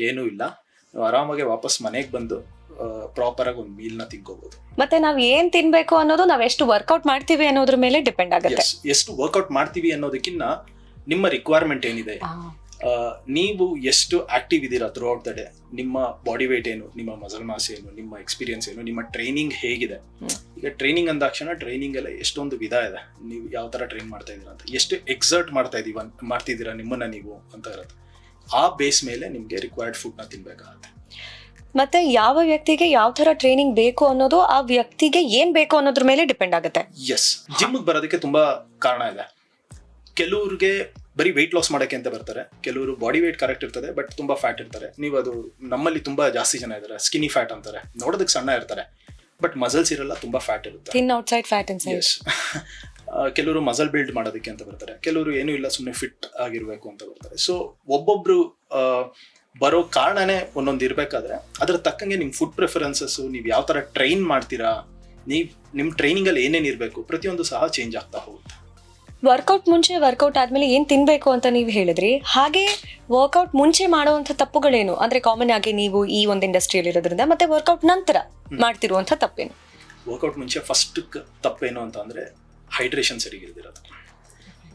ಏನೂ ಇಲ್ಲ. ಆರಾಮಾಗಿ ವಾಪಸ್ ಮನೆಗೆ ಬಂದು ಪ್ರಾಪರ್ ಆಗಿ ಒಂದು ಮೀಲ್ನ ತಿನ್ಕೋಬಹುದು ಮತ್ತೆ ನಾವ್ ಏನ್ ತಿನ್ಬೇಕು ಅನ್ನೋದು ನಾವ್ ಎಷ್ಟು ವರ್ಕೌಟ್ ಮಾಡ್ತೀವಿ ಅನ್ನೋದ್ರ ಮೇಲೆ ಡಿಪೆಂಡ್ ಆಗುತ್ತೆ. ಎಷ್ಟು ವರ್ಕೌಟ್ ಮಾಡ್ತೀವಿ ಅನ್ನೋದಕ್ಕಿಂತ ನಿಮ್ಮ ರಿಕ್ವೈರ್ಮೆಂಟ್ ಏನಿದೆ? ನೀವು ಎಷ್ಟು ಆಕ್ಟಿವ್ ಇದ್ದೀರಾ ಥ್ರೂ ಔಟ್ ದ ಡೇ ನಿಮ್ಮ ಬಾಡಿ ವೇಟ್ ಏನು ನಿಮ್ಮ ಮಸಲ್ ಮಾಸ್ ಏನು ನಿಮ್ಮ ಎಕ್ಸ್ಪೀರಿಯನ್ಸ್ ಏನು ನಿಮ್ಮ ಟ್ರೈನಿಂಗ್ ಹೇಗಿದೆ? ಈಗ ಟ್ರೈನಿಂಗ್ ಅಂದಾಕ್ಷಣ ಟ್ರೈನಿಂಗ್ ಎಲ್ಲ ಎಷ್ಟೊಂದು ವಿಧ ಇದೆ. ನೀವು ಯಾವ ಥರ ಟ್ರೈನ್ ಮಾಡ್ತಾ ಇದ್ದೀರಾ ಅಂತ. ಎಷ್ಟು ಎಕ್ಸರ್ಟ್ ಮಾಡ್ತಾ ಇದೀವ ಮಾಡ್ತಿದ್ದೀರಾ ನಿಮ್ಮನ್ನ ನೀವು ಅಂತ ಇರುತ್ತೆ. ಆ ಬೇಸ್ ಮೇಲೆ ನಿಮಗೆ ರಿಕ್ವೈರ್ಡ್ ಫುಡ್ನ ತಿನ್ಬೇಕಾಗತ್ತೆ. ಮತ್ತೆ ಯಾವ ವ್ಯಕ್ತಿಗೆ ಯಾವ ತರ ಟ್ರೈನಿಂಗ್ ಬೇಕು ಅನ್ನೋದು ಆ ವ್ಯಕ್ತಿಗೆ ಏನ್ ಬೇಕು ಅನ್ನೋದ್ರ ಮೇಲೆ ಡಿಪೆಂಡ್ ಆಗುತ್ತೆ. ಎಸ್ ಜಿಮ್ಗೆ ಬರೋದಕ್ಕೆ ತುಂಬಾ ಕಾರಣ ಇದೆ. ಕೆಲವ್ರಿಗೆ ಬರೀ ವೆಯ್ಟ್ ಲಾಸ್ ಮಾಡಕ್ಕೆ ಅಂತ ಬರ್ತಾರೆ. ಕೆಲವರು ಬಾಡಿ ವೆಯ್ಟ್ ಕರೆಕ್ಟ್ ಇರ್ತದೆ ಬಟ್ ತುಂಬಾ ಫ್ಯಾಟ್ ಇರ್ತಾರೆ. ನೀವು ಅದು ನಮ್ಮಲ್ಲಿ ತುಂಬಾ ಜಾಸ್ತಿ ಜನ ಇದ್ದಾರೆ ಸ್ಕಿನಿ ಫ್ಯಾಟ್ ಅಂತಾರೆ. ನೋಡೋದಕ್ಕೆ ಸಣ್ಣ ಇರ್ತಾರೆ ಬಟ್ ಮಸಲ್ಸ್ ಇರಲ್ಲ ತುಂಬಾ ಫ್ಯಾಟ್ ಇರುತ್ತೆ. ಥಿನ್ ಔಟ್ಸೈಡ್ ಫ್ಯಾಟ್ ಇನ್ಸೈಡ್ ಕೆಲವರು ಮಸಲ್ ಬಿಲ್ಡ್ ಮಾಡೋದಕ್ಕೆ ಅಂತ ಬರ್ತಾರೆ. ಕೆಲವರು ಏನೂ ಇಲ್ಲ ಸುಮ್ಮನೆ ಫಿಟ್ ಆಗಿರ್ಬೇಕು ಅಂತ ಬರ್ತಾರೆ. ಸೊ ಒಬ್ಬೊಬ್ರು ಬರೋ ಕಾರಣನೇ ಒಂದೊಂದು ಇರಬೇಕಾದ್ರೆ ಅದ್ರ ತಕ್ಕಂಗೆ ನಿಮ್ಮ ಫುಡ್ ಪ್ರಿಫರೆನ್ಸಸ್ ನೀವು ಯಾವ ತರ ಟ್ರೈನ್ ಮಾಡ್ತೀರಾ ನೀವು ನಿಮ್ಮ ಟ್ರೈನಿಂಗ್ ಅಲ್ಲಿ ಏನೇನು ಇರಬೇಕು ಪ್ರತಿಯೊಂದು ಸಹ ಚೇಂಜ್ ಆಗ್ತಾ ಹೋಗುತ್ತೆ. ವರ್ಕೌಟ್ ಮುಂಚೆ ವರ್ಕೌಟ್ ಆದ್ಮೇಲೆ ಏನ್ ತಿನ್ಬೇಕು ಅಂತ ನೀವು ಹೇಳಿದ್ರಿ? ಹಾಗೆ ವರ್ಕೌಟ್ ಮುಂಚೆ ಮಾಡುವಂತ ತಪ್ಪುಗಳೇನು? ಅಂದ್ರೆ ಕಾಮನ್ ಆಗಿ ನೀವು ಈ ಒಂದು ಇಂಡಸ್ಟ್ರಿಯಲ್ಲಿ ಇರೋದ್ರಿಂದ ಮತ್ತೆ ವರ್ಕೌಟ್ ನಂತರ ಮಾಡ್ತಿರುವಂತ ತಪ್ಪೇನು? ವರ್ಕೌಟ್ ಮುಂಚೆ ಫಸ್ಟ್ ತಪ್ಪೇನು ಅಂತ ಅಂದ್ರೆ ಹೈಡ್ರೇಷನ್ ಸರಿಗಿಲ್ದಿರೋದು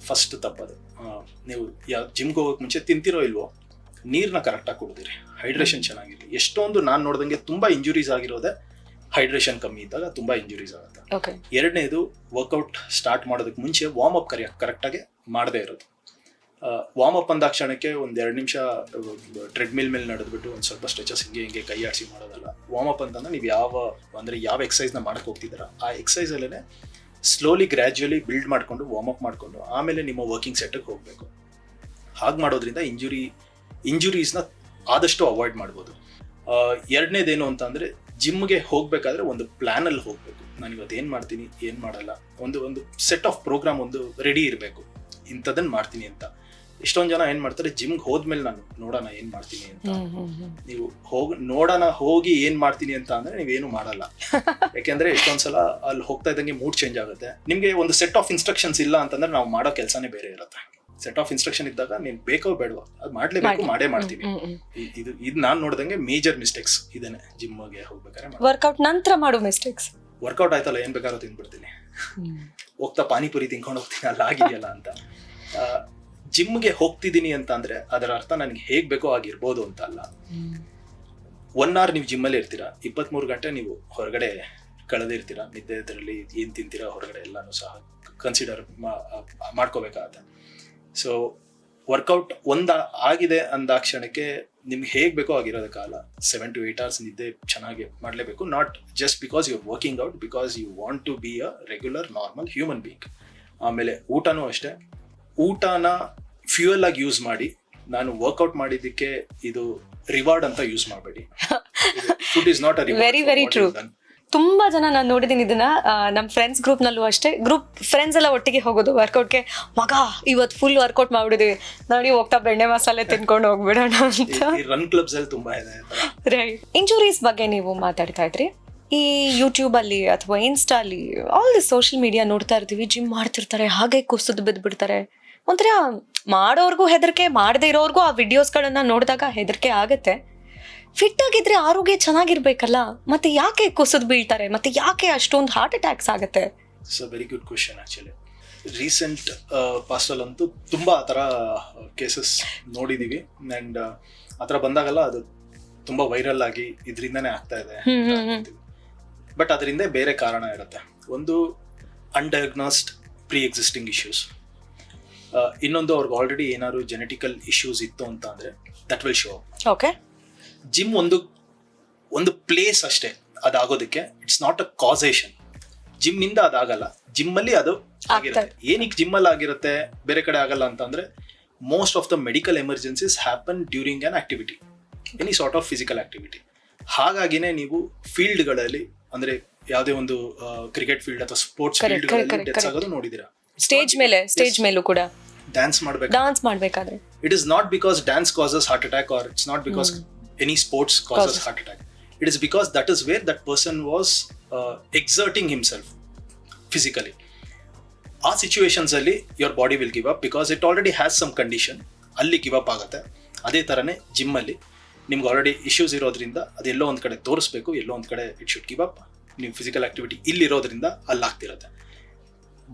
ಫಸ್ಟ್ ತಪ್ಪದು ನೀವು ಯಾವ ಜಿಮ್ಗೆ ಹೋಗೋಕೆ ಮುಂಚೆ ತಿಂತಿರೋ ಇಲ್ವೋ ನೀರನ್ನ ಕರೆಕ್ಟಾಗಿ ಕುಡಿದಿರಿ. ಹೈಡ್ರೇಷನ್ ಚೆನ್ನಾಗಿರಲಿ. ಎಷ್ಟೊಂದು ನಾನು ನೋಡ್ದಂಗೆ ತುಂಬ ಇಂಜುರೀಸ್ ಆಗಿರೋದೆ ಹೈಡ್ರೇಷನ್ ಕಮ್ಮಿ ಇದ್ದಾಗ ತುಂಬ ಇಂಜುರೀಸ್ ಆಗುತ್ತೆ. ಎರಡನೇದು ವರ್ಕೌಟ್ ಸ್ಟಾರ್ಟ್ ಮಾಡೋದಕ್ಕೆ ಮುಂಚೆ ವಾರ್ಮ್ ಅಪ್ ಕರೆಯ ಕರೆಕ್ಟಾಗಿ ಮಾಡದೇ ಇರೋದು. ವಾರ್ಮ್ ಅಪ್ ಅಂದಾಕ್ಷಣಕ್ಕೆ ಒಂದು ಎರಡು ನಿಮಿಷ ಟ್ರೆಡ್ಮಿಲ್ ಮೇಲೆ ನಡೆದ್ಬಿಟ್ಟು ಒಂದು ಸ್ವಲ್ಪ ಸ್ಟ್ರೆಚಸ್ ಹಿಂಗೆ ಹಿಂಗೆ ಕೈ ಆಡಿಸಿ ಮಾಡೋದಲ್ಲ. ವಾರ್ಮ್ ಅಪ್ ಅಂತಂದ್ರೆ ನೀವು ಯಾವ, ಅಂದರೆ ಯಾವ ಎಕ್ಸಸೈಸ್ನ ಮಾಡಕ್ಕೆ ಹೋಗ್ತಿದ್ದೀರಾ? ಆ ಎಕ್ಸಸೈಸಲ್ಲೇ ಸ್ಲೋಲಿ ಗ್ರ್ಯಾಜುಯಲಿ ಬಿಲ್ಡ್ ಮಾಡಿಕೊಂಡು ವಾರ್ಮ್ ಅಪ್ ಮಾಡಿಕೊಂಡು ಆಮೇಲೆ ನಿಮ್ಮ ವರ್ಕಿಂಗ್ ಸೆಟ್ಟಿಗೆ ಹೋಗಬೇಕು. ಹಾಗೆ ಮಾಡೋದ್ರಿಂದ ಇಂಜುರಿ ಇಂಜುರೀಸ್ನ ಆದಷ್ಟು ಅವಾಯ್ಡ್ ಮಾಡ್ಬೋದು. ಎರಡನೇದೇನು ಅಂತ ಅಂದರೆ ಜಿಮ್ಗೆ ಹೋಗಬೇಕಾದ್ರೆ ಒಂದು ಪ್ಲ್ಯಾನಲ್ಲಿ ಹೋಗಬೇಕು. ನಾನು ಇವತ್ತು ಏನು ಮಾಡ್ತೀನಿ ಏನು ಮಾಡಲ್ಲ. ಒಂದು ಒಂದು ಸೆಟ್ ಆಫ್ ಪ್ರೋಗ್ರಾಮ್ ಒಂದು ರೆಡಿ ಇರಬೇಕು. ಇಂಥದ್ದನ್ನು ಮಾಡ್ತೀನಿ ಅಂತ. ಇಷ್ಟೊಂದು ಜನ ಏನು ಮಾಡ್ತಾರೆ ಜಿಮ್ಗೆ ಹೋದ್ಮೇಲೆ ನಾನು ನೋಡೋಣ ಏನು ಮಾಡ್ತೀನಿ ಅಂತ. ನೀವು ಹೋಗ್ ನೋಡೋಣ ಹೋಗಿ ಏನು ಮಾಡ್ತೀನಿ ಅಂತ ಅಂದರೆ ನೀವೇನು ಮಾಡಲ್ಲ. ಯಾಕೆಂದ್ರೆ ಎಷ್ಟೊಂದ್ಸಲ ಅಲ್ಲಿ ಹೋಗ್ತಾ ಇದ್ದಂಗೆ ಮೂಡ್ ಚೇಂಜ್ ಆಗುತ್ತೆ. ನಿಮಗೆ ಒಂದು ಸೆಟ್ ಆಫ್ ಇನ್ಸ್ಟ್ರಕ್ಷನ್ಸ್ ಇಲ್ಲ ಅಂತಂದ್ರೆ ನಾವು ಮಾಡೋ ಕೆಲಸನೇ ಬೇರೆ ಇರುತ್ತೆ. ಸೆಟ್ ಆಫ್ ಇನ್ಸ್ಟ್ರಕ್ಷನ್ ಇದ್ದಾಗ ನೀನ್ ಬೇಕೋ ಬೇಡವಾ ಅದು ಮಾಡ್ಲೇಬೇಕು ಮಾಡಿ. ಮಾಡೇ ಮಾಡ್ತೀವಿ. ಇದು ಇದು ನಾನು ನೋಡ್ದಂಗೆ ಮೇಜರ್ ಮಿಸ್ಟೇಕ್ಸ್ ಇದೇನೆ ಜಿಮ್ಗೆ ಹೋಗ್ಬೇಕಾದ್ರೆ ವರ್ಕೌಟ್ ನಂತರ ಮಾಡೋ ಮಿಸ್ಟೇಕ್ಸ್ ವರ್ಕೌಟ್ ಆಯ್ತಲ್ಲ, ಏನ್ ಬೇಕಾದ್ರೂ ತಿಂದ್ಬಿಡ್ತೀನಿ ಹೋಗ್ತಾ ಪಾನಿಪುರಿ ತಿನ್ಕೊಂಡು ಹೋಗ್ತೀನಿ, ಅಲ್ಲ ಆಗಿದೆಯಲ್ಲ ಅಂತ. ಜಿಮ್ಗೆ ಹೋಗ್ತಿದ್ದೀನಿ ಅಂತ ಅಂದ್ರೆ ಅದರ ಅರ್ಥ ನನಗೆ ಹೇಗ್ ಬೇಕೋ ಆಗಿರ್ಬೋದು ಅಂತ ಅಲ್ಲ. ಒನ್ ಅವರ್ ನೀವು ಜಿಮ್ಮಲ್ಲಿ ಇರ್ತೀರಾ? ಇಪ್ಪತ್ಮೂರು ಗಂಟೆ ನೀವು ಹೊರಗಡೆ ಕಳೆದಿರ್ತೀರಾ ನಿದ್ದೆ ಇದರಲ್ಲಿ ಏನು ತಿಂತೀರಾ ಹೊರಗಡೆ ಎಲ್ಲಾನು ಸಹ ಕನ್ಸಿಡರ್ ಮಾಡ್ಕೋಬೇಕಾಗತ್ತೆ. ಸೊ ವರ್ಕೌಟ್ ಒಂದ ಆಗಿದೆ ಅಂದಾಕ್ಷಣಕ್ಕೆ ನಿಮ್ಗೆ ಹೇಗೆ ಬೇಕೋ ಆಗಿರೋದ ಕಾಲ. ಸೆವೆನ್ ಟು ಏಟ್ ಅವರ್ಸ್ ನಿದ್ದೆ ಚೆನ್ನಾಗಿ ಮಾಡಲೇಬೇಕು. Not just because you working out because you want to be a regular normal human being ಆಮೇಲೆ ಊಟನೂ ಅಷ್ಟೇ. ಊಟನ ಫ್ಯೂಯಲ್ ಆಗಿ ಯೂಸ್ ಮಾಡಿ ನಾನು ವರ್ಕೌಟ್ ಮಾಡಿದ್ದಕ್ಕೆ ಇದು ರಿವಾರ್ಡ್ ಅಂತ ಯೂಸ್ ಮಾಡಬೇಡಿ. Food is not a very very true. ತುಂಬಾ ಜನ ನಾನು ನೋಡಿದೀನಿ ಇದನ್ನ ನಮ್ಮ ನಮ್ ಫ್ರೆಂಡ್ಸ್ ಗ್ರೂಪ್ ನಲ್ಲೂ ಅಷ್ಟೇ. ಗ್ರೂಪ್ ಫ್ರೆಂಡ್ಸ್ ಎಲ್ಲ ಒಟ್ಟಿಗೆ ಹೋಗೋದು ವರ್ಕೌಟ್ಗೆ ಮಗ ಇವತ್ತು ಫುಲ್ ವರ್ಕೌಟ್ ಮಾಡ್ಬಿಡಿದೀವಿ ನೋಡಿ ಹೋಗ್ತಾ ಬೆಣ್ಣೆ ಮಸಾಲೆ ತಿನ್ಕೊಂಡು ಹೋಗ್ಬಿಡೋಣ ಅಂತ. ರನ್ ಕ್ಲಬ್ಸ್ ಅಲ್ಲಿ ತುಂಬಾ ಇದೆ ರೈಟ್ ಇಂಜುರೀಸ್ ಬಗ್ಗೆ ನೀವು ಮಾತಾಡ್ತಾ ಇದ್ರಿ? ಈ ಯೂಟ್ಯೂಬ್ ಅಲ್ಲಿ ಅಥವಾ ಇನ್ಸ್ಟಾಲಿ ಆಲ್ ದಿ ಸೋಷಿಯಲ್ ಮೀಡಿಯಾ ನೋಡ್ತಾ ಇರ್ತೀವಿ ಜಿಮ್ ಮಾಡ್ತಿರ್ತಾರೆ ಹಾಗೆ ಕುಸಿದು ಬಿದ್ದ್ಬಿಡ್ತಾರೆ ಒಂಥರ ಮಾಡೋರ್ಗೂ ಹೆದರಿಕೆ ಮಾಡದೇ ಇರೋರ್ಗು ಆ ವಿಡಿಯೋಸ್ಗಳನ್ನ ನೋಡಿದಾಗ ಹೆದರಿಕೆ ಆಗತ್ತೆ. ಫಿಟ್ ಆಗಿದ್ರೆ ಆರೋಗ್ಯ ಚೆನ್ನಾಗಿರ್ಬೇಕಲ್ಲ? ಮತ್ತೆ ಯಾಕೆ ಕುಸಿದು ಬೀಳ್ತಾರೆ? ಮತ್ತೆ ಯಾಕೆ ಅಷ್ಟೊಂದು ಹಾರ್ಟ್ ಅಟ್ಯಾಕ್ಸ್ ಆಗುತ್ತೆ? It's a very good question actually recent ಪಾಸ್ಟಲ್ಲಂತೂ ತುಂಬ ಆ ಥರ ಕೇಸಸ್ ನೋಡಿದ್ದೀವಿ ಆ್ಯಂಡ್ ಆ ಥರ ಬಂದಾಗಲ್ಲ ಅದು ತುಂಬ ವೈರಲ್ ಆಗಿ ಇದರಿಂದನೇ ಆಗ್ತಾ ಇದೆ. ಬಟ್ ಅದರಿಂದ ಬೇರೆ ಕಾರಣ ಇರುತ್ತೆ. ಒಂದು ಅನ್ಡಯಾಗ್ನೋಸ್ಡ್ ಪ್ರೀ ಎಕ್ಸಿಸ್ಟಿಂಗ್ ಇಶ್ಯೂಸ್ ಇನ್ನೊಂದು ಅವ್ರಿಗೆ ಆಲ್ರೆಡಿ ಏನಾದ್ರು ಜೆನೆಟಿಕಲ್ ಇಶ್ಯೂಸ್ ಇತ್ತು ಅಂತ ಅಂದರೆ that will show okay gym ಒಂದು ಒಂದು ಪ್ಲೇಸ್ ಅಷ್ಟೇ ಅದಾಗೋದಕ್ಕೆ. It's not a causation gym ಇಂದ ಅದಾಗಲ್ಲ. ಜಿಮ್ ಅಲ್ಲಿ ಅದು ಆಗಿರುತ್ತೆ. ಏನಕ್ಕೆ ಜಿಮ್ ಅಲ್ಲಿ ಆಗಿರುತ್ತೆ ಬೇರೆ ಕಡೆ ಆಗಲ್ಲ ಅಂತಂದ್ರೆ most of the medical emergencies happen during on activity any sort of physical activity ಹಾಗಾಗಿನೇ ನೀವು ಫೀಲ್ಡ್ಗಳಲ್ಲಿ ಅಂದ್ರೆ ಯಾವುದೇ ಒಂದು ಕ್ರಿಕೆಟ್ ಫೀಲ್ಡ್ ಅಥವಾ ಸ್ಪೋರ್ಟ್ಸ್ ಫೀಲ್ಡ್ ಡೆತ್ಸ್ ಆಗೋದು ನೋಡಿದಿರಾ? ಸ್ಟೇಜ್ ಮೇಲೆ ಸ್ಟೇಜ್ ಮೇಲೂ ಕೂಡ. ಡ್ಯಾನ್ಸ್ ಮಾಡ್ಬೇಕು ಡ್ಯಾನ್ಸ್ ಮಾಡಬೇಕಾದ್ರೆ. It is not because dance causes heart attack or it's not because any sports causes Causes. heart attack. It is because that is where that person was uh, exerting himself physically. ಆ situations ಅಲ್ಲಿ your body will give up because it already has some condition ಅಲ್ಲಿ give up ಆಗುತ್ತೆ. ಅದೇ ಥರನೇ ಜಿಮ್ಮಲ್ಲಿ ನಿಮ್ಗೆ already issues ಇರೋದ್ರಿಂದ ಅದೆಲ್ಲೋ ಒಂದು ಕಡೆ ತೋರಿಸ್ಬೇಕು ಎಲ್ಲೋ ಒಂದು ಕಡೆ ಇಟ್ ಶುಡ್ ಗಿವ್ ಅಪ್ ನೀವು ಫಿಸಿಕಲ್ ಆಕ್ಟಿವಿಟಿ ಇಲ್ಲಿರೋದ್ರಿಂದ ಅಲ್ಲಿ ಆಗ್ತಿರುತ್ತೆ.